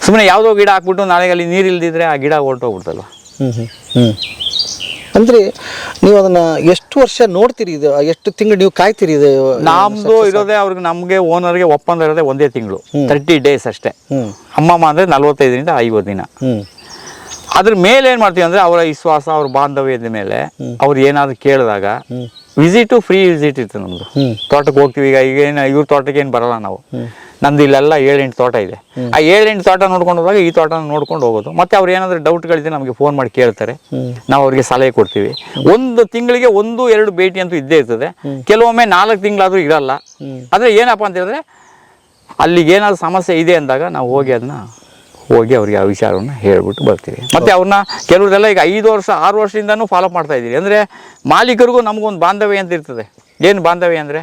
ಸುಮ್ಮನೆ ಯಾವುದೋ ಗಿಡ ಹಾಕ್ಬಿಟ್ಟು ನಾಳೆಗೆ ಅಲ್ಲಿ ನೀರು ಇಲ್ದಿದ್ರೆ ಆ ಗಿಡ ಹೊರಟೋಗ್ಬಿಡ್ತಲ್ವ? ಹ್ಞೂ ಹ್ಞೂ ಹ್ಞೂ ಅಂದರೆ ನೀವು ಅದನ್ನ ಎಷ್ಟು ವರ್ಷ ನೋಡ್ತೀರಿ ಇದು? ಎಷ್ಟು ತಿಂಗಳು ನೀವು ಕಾಯ್ತೀರಿ ಇದು? ನಮ್ದು ಇರೋದೇ ಅವ್ರಿಗೆ ನಮಗೆ ಓನರ್ಗೆ ಒಪ್ಪಂದ ಇರೋದೇ ಒಂದೇ ತಿಂಗಳು. ತರ್ಟಿ ಡೇಸ್ ಅಷ್ಟೇ. ಅಮ್ಮಮ್ಮ ಅಂದರೆ ನಲ್ವತ್ತೈದರಿಂದ ಐವತ್ತು ದಿನ. ಅದ್ರ ಮೇಲೆ ಏನು ಮಾಡ್ತೀವಿ ಅಂದ್ರೆ ಅವರ ವಿಶ್ವಾಸ ಅವ್ರ ಬಾಂಧವ್ಯದ ಮೇಲೆ ಅವ್ರು ಏನಾದ್ರು ಕೇಳಿದಾಗ ವಿಸಿಟು ಫ್ರೀ ವಿಸಿಟ್ ಇತ್ತು ನಮ್ದು. ತೋಟಕ್ಕೆ ಹೋಗ್ತೀವಿ. ಈಗ ಈಗ ಏನು ಇವ್ರ ತೋಟಕ್ಕೆ ಏನು ಬರಲ್ಲ ನಾವು. ನಮ್ದು ಇಲ್ಲೆಲ್ಲ ಏಳೆಂಟು ತೋಟ ಇದೆ. ಆ ಏಳೆಂಟು ತೋಟ ನೋಡ್ಕೊಂಡು ಹೋದಾಗ ಈ ತೋಟ ನೋಡ್ಕೊಂಡು ಹೋಗೋದು. ಮತ್ತೆ ಅವ್ರು ಏನಾದರೂ ಡೌಟ್ಗಳಿದೆ ನಮಗೆ ಫೋನ್ ಮಾಡಿ ಕೇಳ್ತಾರೆ. ನಾವು ಅವ್ರಿಗೆ ಸಲಹೆ ಕೊಡ್ತೀವಿ. ಒಂದು ತಿಂಗಳಿಗೆ ಒಂದು ಎರಡು ಭೇಟಿ ಅಂತೂ ಇದ್ದೇ ಇರ್ತದೆ. ಕೆಲವೊಮ್ಮೆ ನಾಲ್ಕು ತಿಂಗಳಾದರೂ ಇರಲ್ಲ. ಆದರೆ ಏನಪ್ಪ ಅಂತ ಹೇಳಿದ್ರೆ ಅಲ್ಲಿಗೆ ಏನಾದ್ರು ಸಮಸ್ಯೆ ಇದೆ ಅಂದಾಗ ನಾವು ಹೋಗಿ ಅದನ್ನ ಹೋಗಿ ಅವ್ರಿಗೆ ಆ ವಿಚಾರವನ್ನು ಹೇಳ್ಬಿಟ್ಟು ಬರ್ತೀವಿ. ಮತ್ತು ಅವ್ರನ್ನ ಕೆಲವ್ರದೆಲ್ಲ ಈಗ ಐದು ವರ್ಷ ಆರು ವರ್ಷದಿಂದನೂ ಫಾಲೋ ಮಾಡ್ತಾ ಇದ್ದೀವಿ ಅಂದರೆ ಮಾಲೀಕರಿಗೂ ನಮಗೊಂದು ಬಾಂಧವ್ಯ ಅಂತ ಇರ್ತದೆ. ಏನು ಬಾಂಧವ್ಯ ಅಂದರೆ?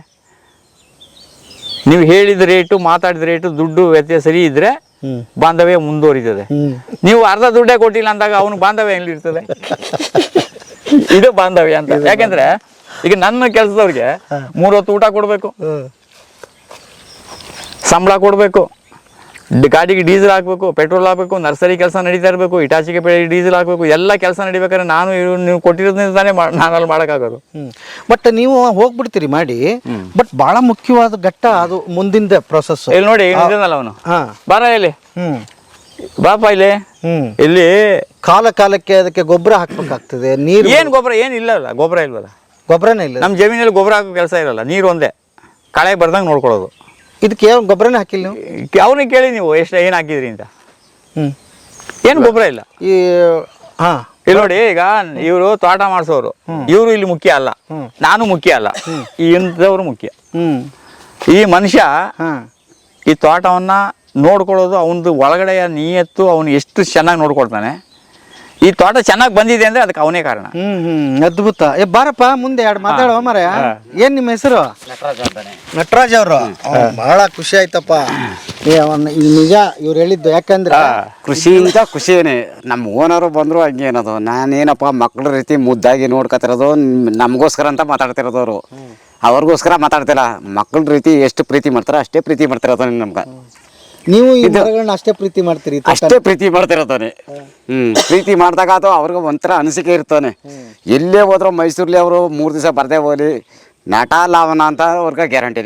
ನೀವು ಹೇಳಿದ ರೇಟು ಮಾತಾಡಿದ ರೇಟು ದುಡ್ಡು ವ್ಯತ್ಯಾಸ ಸರಿ ಇದ್ರೆ ಬಾಂಧವ್ಯ ಮುಂದುವರಿತದೆ. ನೀವು ಅರ್ಧ ದುಡ್ಡೇ ಕೊಟ್ಟಿಲ್ಲ ಅಂದಾಗ ಅವನು ಬಾಂಧವ್ಯ ಎಲ್ಲಿರ್ತದೆ ಇದು ಬಾಂಧವ್ಯ ಅಂತ. ಯಾಕೆಂದ್ರೆ ಈಗ ನನ್ನ ಕೆಲಸದವ್ರಿಗೆ ಮೂರೊತ್ತು ಊಟ ಕೊಡಬೇಕು. ಸಂಬಳ ಕೊಡಬೇಕು. ಗಾಡಿಗೆ ಡೀಸೆಲ್ ಹಾಕಬೇಕು ಪೆಟ್ರೋಲ್ ಹಾಕಬೇಕು ನರ್ಸರಿ ಕೆಲಸ ನಡೀತಾ ಇರಬೇಕು ಇಟಾಚಿಗೆ ಡೀಸೆಲ್ ಹಾಕಬೇಕು ಎಲ್ಲ ಕೆಲಸ ನಡಿಬೇಕಾದ್ರೆ ನಾನು ನೀವು ಕೊಟ್ಟಿರೋದ್ರಿಂದ ತಾನೇ ನಾನು ಅಲ್ಲಿ ಮಾಡೋಕ್ಕಾಗೋದು. ಬಟ್ ನೀವು ಹೋಗ್ಬಿಡ್ತೀರಿ ಮಾಡಿ ಬಟ್ ಭಾಳ ಮುಖ್ಯವಾದ ಘಟ್ಟ ಅದು ಮುಂದಿನ ಪ್ರೊಸೆಸ್ ಇಲ್ಲಿ ನೋಡಿ ಅವನು? ಬಾರ ಇಲ್ಲಿ. ಹ್ಮ್. ಬಾಪ ಇಲ್ಲಿ. ಇಲ್ಲಿ ಕಾಲ ಕಾಲಕ್ಕೆ ಅದಕ್ಕೆ ಗೊಬ್ಬರ ಹಾಕ್ಬೇಕಾಗ್ತದೆ ನೀರು. ಏನು ಗೊಬ್ಬರ? ಏನು ಇಲ್ಲಲ್ಲ ಗೊಬ್ಬರ ಇಲ್ವಲ್ಲ? ಗೊಬ್ಬರನೇ ಇಲ್ಲ. ನಮ್ಮ ಜಮೀನಲ್ಲಿ ಗೊಬ್ಬರ ಹಾಕೋ ಕೆಲಸ ಇರಲ್ಲ ನೀರು ಒಂದೇ. ಕಳೆ ಬರ್ದಂಗೆ ನೋಡ್ಕೊಳ್ಳೋದು. ಇದಕ್ಕೆ ಯಾವ ಗೊಬ್ಬರನೇ ಹಾಕಿಲ್ಲ ನೀವು? ಅವ್ನಿಗೆ ಕೇಳಿ ನೀವು ಎಷ್ಟು ಏನು ಹಾಕಿದ್ರಿ ಅಂತ. ಹ್ಞೂ ಏನು ಗೊಬ್ಬರ ಇಲ್ಲ? ಈ ಹಾಂ. ಇಲ್ಲಿ ನೋಡಿ ಈಗ ಇವರು ತೋಟ ಮಾಡಿಸೋರು. ಇವರು ಇಲ್ಲಿ ಮುಖ್ಯ ಅಲ್ಲ. ನಾನು ಮುಖ್ಯ ಅಲ್ಲ. ಈ ಇಂಥವ್ರು ಮುಖ್ಯ. ಈ ಮನುಷ್ಯ ಈ ತೋಟವನ್ನ ನೋಡ್ಕೊಳ್ಳೋದು ಅವನದು ಒಳಗಡೆಯ ನಿಯತ್ತು ಅವನು ಎಷ್ಟು ಚೆನ್ನಾಗಿ ನೋಡ್ಕೊಳ್ತಾನೆ. ಈ ತೋಟ ಚೆನ್ನಾಗಿ ಬಂದಿದೆ ಅಂದ್ರೆ ಅದಕ್ಕೆ ಅವನೇ ಕಾರಣ. ಹ್ಮ್ ಹ್ಮ್ ಅದ್ಭುತ. ಏ ಬಾರಪ್ಪ ಮುಂದೆ ಎರಡು ಮಾತಾಡುವ ಮರ ಏನ್ ನಿಮ್ಮ ಹೆಸರು? ನಟರಾಜ್ ಅವರು. ಬಹಳ ಖುಷಿ ಆಯ್ತಪ್ಪ. ಏ, ಅವ್ನ- ನಿಜ ಇವ್ರು ಹೇಳಿದ್ದು ಯಾಕಂದ್ರೆ ಅಂತ ಖುಷಿನೇ. ನಮ್ಮ ಓನರು ಬಂದ್ರು ಹಂಗೆ ಏನದು ನಾನೇನಪ್ಪ ಮಕ್ಳ ರೀತಿ ಮುದ್ದಾಗಿ ನೋಡ್ಕೊತಿರೋದು ನಮಗೋಸ್ಕರ ಅಂತ ಮಾತಾಡ್ತಿರೋದು ಅವರು. ಅವ್ರಿಗೋಸ್ಕರ ಮಾತಾಡ್ತಿಲ್ಲ. ಮಕ್ಳ ರೀತಿ ಎಷ್ಟು ಪ್ರೀತಿ ಮಾಡ್ತಾರೋ ಅಷ್ಟೇ ಪ್ರೀತಿ ಮಾಡ್ತಿರೋದು ನಮ್ಗೆ. ನೀವು ಈ ಮರಗಳನ್ನ ಅಷ್ಟೇ ಪ್ರೀತಿ ಮಾಡ್ತೀರಿ ಅಷ್ಟೇ ಪ್ರೀತಿ ಮಾಡ್ತಿರತಾನೆ ಹ್ಮ್ ಪ್ರೀತಿ ಮಾಡಿದಾಗ ಅದು ಅವ್ರಿಗೆ ಒಂಥರ ಅನಿಸಿಕೆ ಇರ್ತಾನೆ. ಎಲ್ಲೇ ಹೋದ್ರು ಮೈಸೂರ್ಲಿ ಅವರು ಮೂರು ದಿವಸ ಬರ್ದೇ ಹೋಗಲಿ ನಟ ಲಾವಣ ಅಂತ ಅವ್ರಿಗೆ ಗ್ಯಾರಂಟಿ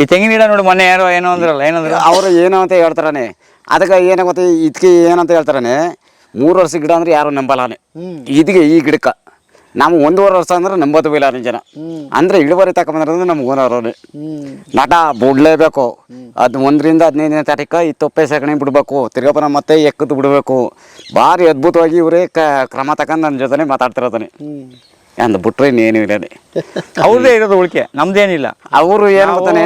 ಈ ತೆಂಗಿನ ಗಿಡ ನೋಡಿ ಮೊನ್ನೆ ಯಾರೋ ಏನೋ ಅಂದ್ರಲ್ಲ ಏನಂದ್ರೆ? ಅವರು ಏನೋ ಅಂತ ಹೇಳ್ತಾರಾನೆ. ಅದಕ್ಕೆ ಏನಾಗುತ್ತೆ ಇದಕ್ಕೆ ಏನಂತ ಹೇಳ್ತಾರಾನೆ. ಮೂರು ವರ್ಷ ಗಿಡ ಅಂದ್ರೆ ಯಾರು ನಂಬಲಾನೆ ಇದಕ್ಕೆ ಈ ಗಿಡಕ್ಕೆ. ನಾವು ಒಂದೂವರೆ ವರ್ಷ ಅಂದ್ರೆ ನಂಬೋದು ಇಲ್ಲ ಜನ ಅಂದ್ರೆ ಇಳುವರಿ ತಗೊಂಬಂದ್ರೆ ನಮ್ಗೆ ಓನರವ್ರೆ ನಟ ಬಿಡ್ಲೇಬೇಕು. ಅದು ಒಂದರಿಂದ ಹದಿನೈದನೇ ತಾರೀಕು ಈ ತೊಪ್ಪೆ ಸಗಣಿ ಬಿಡ್ಬೇಕು. ತಿರ್ಗಪ್ಪನ ಮತ್ತೆ ಎಕ್ಕದ್ದು ಬಿಡಬೇಕು. ಭಾರಿ ಅದ್ಭುತವಾಗಿ ಇವರೇ ಕ್ರಮ ತಗೊಂಡು ನನ್ನ ಜೊತೆ ಮಾತಾಡ್ತಿರೋದನೆ. ಅಂದ್ ಬಿಟ್ರೆ ಇನ್ನೇನು ಇಲ್ಲ ಅವ್ರದೇ ಇರೋದು ಉಳಿಕೆ ನಮ್ದೇನಿಲ್ಲ. ಅವರು ಏನು ಗೊತ್ತಾನೆ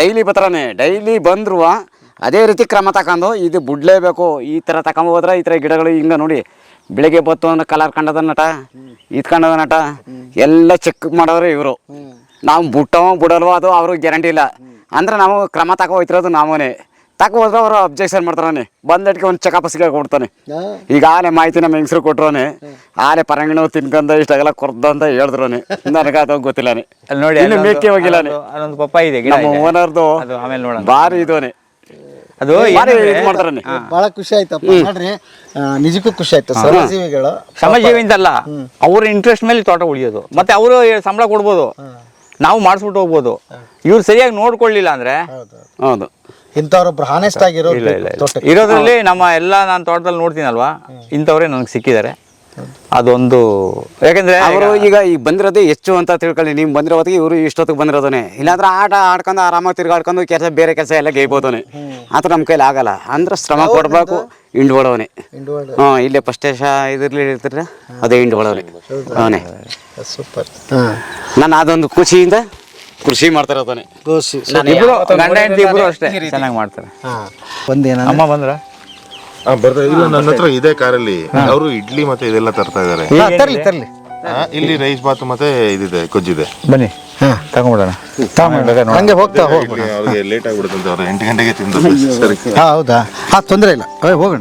ಡೈಲಿ ಬರ್ತಾನೆ ಡೈಲಿ ಬಂದ್ರು ಅದೇ ರೀತಿ ಕ್ರಮ ತಕೊಂಡು ಇದು ಬಿಡ್ಲೇಬೇಕು. ಈ ಥರ ತಕೊಂಡ್ ಹೋದ್ರೆ ಈ ಥರ ಗಿಡಗಳು ಹಿಂಗೆ ನೋಡಿ ಬೆಳಿಗ್ಗೆ ಬತ್ತು ಅಂದ್ರೆ ಕಲರ್ ಕಂಡದ ನಟ ಇದು ಕಂಡದ ನಟ ಎಲ್ಲ ಚೆಕ್ ಮಾಡೋರು ಇವರು. ನಾವು ಬಿಟ್ಟವ ಬಿಡಲ್ವೋ ಅದು ಅವ್ರಿಗೆ ಗ್ಯಾರಂಟಿ ಇಲ್ಲ. ಅಂದ್ರೆ ನಾವು ಕ್ರಮ ತಗೋ ಹೋಯ್ತಿರೋದು ನಾವೇ ತಗೋ ಹೋದ್ರೆ ಅವರು ಅಬ್ಜೆಕ್ಷನ್ ಮಾಡ್ತಾನೆ ಬಂದಟ್ಗೆ ಒಂದು ಚೆಕಪ್ ಸಿಗ ಕೊಡ್ತಾನೆ. ಈಗ ಆನೆ ಮಾಹಿತಿ ನಮ್ಮ ಹೆಂಗಸರು ಕೊಟ್ರೋನೆ ಆಲೆ ಪರಂಗಿಣ ತಿನ್ಕೊಂಡ ಇಷ್ಟಾಗೆಲ್ಲ ಕೊರ್ದ ಅಂತ ಹೇಳಿದ್ರೋನೆ ನನಗೆ ಅದು ಗೊತ್ತಿಲ್ಲಾನೆ ಅಲ್ಲಿ ನೋಡಿ ಮೇಕೆ ಹೋಗಿಲ್ಲಾನೆ ಇದೆ ನಮ್ಮ ಓನರ್ದು ಅದು ಆಮೇಲೆ ನೋಡೋಣ. ಭಾರಿ ಇದೋನೆ ಅದು ಬಹಳ ಖುಷಿ ಆಯ್ತಪ್ಪ. ನೋಡ್ರಿ ನಿಜಕ್ಕೂ ಖುಷಿ ಆಯ್ತು. ಶ್ರಮಜೀವಿಗಳು ಶ್ರಮಜೀವಿ ಅಂತಲ್ಲ ಅವ್ರ ಇಂಟ್ರೆಸ್ಟ್ ಮೇಲೆ ತೋಟ ಉಳಿಯೋದು. ಮತ್ತೆ ಅವರು ಸಂಬಳ ಕೊಡ್ಬೋದು. ನಾವು ಮಾಡಿಸ್ಬಿಟ್ಟು ಹೋಗ್ಬೋದು. ಇವ್ರು ಸರಿಯಾಗಿ ನೋಡ್ಕೊಳ್ಳಿಲ್ಲ ಅಂದ್ರೆ ಹೌದು. ಇಂಥವ್ರೊಬ್ರು ಹಾನೆಸ್ಟ್ ಆಗಿರೋ ಇಲ್ಲ ಇಲ್ಲ ಇಲ್ಲ. ಇರೋದ್ರಲ್ಲಿ ನಮ್ಮ ಎಲ್ಲ ನಾನು ತೋಟದಲ್ಲಿ ನೋಡ್ತೀನಲ್ವಾ? ಇಂಥವ್ರೇ ನನಗೆ ಸಿಕ್ಕಿದ್ದಾರೆ. ಅದೊಂದು ಯಾಕಂದ್ರೆ ಅವರು ಈಗ ಈಗ ಬಂದಿರೋದೇ ಹೆಚ್ಚು ಅಂತ ತಿಳ್ಕೊಳ್ಳಿ. ನೀವು ಬಂದಿರೋ ಹೊತ್ತಿಗೆ ಇವರು ಇಷ್ಟೊತ್ತಿಗೆ ಬಂದಿರೋದನೆ ಇಲ್ಲಾಂದ್ರೆ ಆಟ ಆಡ್ಕೊಂಡು ಆರಾಮಾಗಿ ತಿರ್ಗಾಡ್ಕೊಂಡು ಕೆಲಸ ಬೇರೆ ಕೆಲಸ ಎಲ್ಲ ಗೇಯ್ಬೋದನೆ ಆತ ನಮ್ಮ ಕೈಲಿ ಆಗಲ್ಲ. ಅಂದ್ರೆ ಶ್ರಮ ಕೊಡಬೇಕು ಇಂಡ್ಬೋಡವನೆ ಹ್ಞೂ ಇಲ್ಲೇ ಫಸ್ಟ್ ಇದ್ರಲ್ಲಿ ಇರ್ತೀರ ಅದೇ ಇಂಡ್ಬೋಡವನೆ ಅವನೇ ಸೂಪರ್. ನಾನು ಅದೊಂದು ಖುಷಿಯಿಂದ ಕೃಷಿ ಮಾಡ್ತಾರೆ ಗೋಸಿ ಇಬ್ರು ಗಂಡ ಹೆಂಡತಿ ಇಬ್ರು ಅಷ್ಟೇ. ಚೆನ್ನಾಗಿ ಮಾಡ್ತಾರೆ. ಬಂದೇನ ಅಮ್ಮ ಬಂದ್ರ? ಬರ್ತಾ ಇಲ್ಲ ನನ್ನ ಹತ್ರ ಇದೆ. ಕಾರಲ್ಲಿ. ಅವರು ಇಡ್ಲಿ ಮತ್ತೆ ಇದೆಲ್ಲ ತರ್ತಾ ಇದಾರೆ ತರ್ಲಿ ತರ್ಲಿ. ಇಲ್ಲಿ ರೈಸ್ ಬಾತ್ ಮತ್ತೆ ಇದಿದೆ ಕೊಜ್ಜಿದೆ ಬನ್ನಿ. ತಗೊಂಬಿಡೋಣ ಹಂಗೆ ಹೋಗ್ತಾ ಹೋಗ್ಬೋಣ ಇಡ್ಲಿ ಅವ್ರಿಗೆ ಲೇಟ್ ಆಗ್ಬಿಡುತ್ತಂತೆ ಅವ್ರು ಎಂಟು ಗಂಟೆಗೆ ತಿಂದು ಸರಿ ಹಾ ಹೌದಾ? ಹಾ ತೊಂದರೆ ಇಲ್ಲ. ಏ, ಹೋಗೋಣ.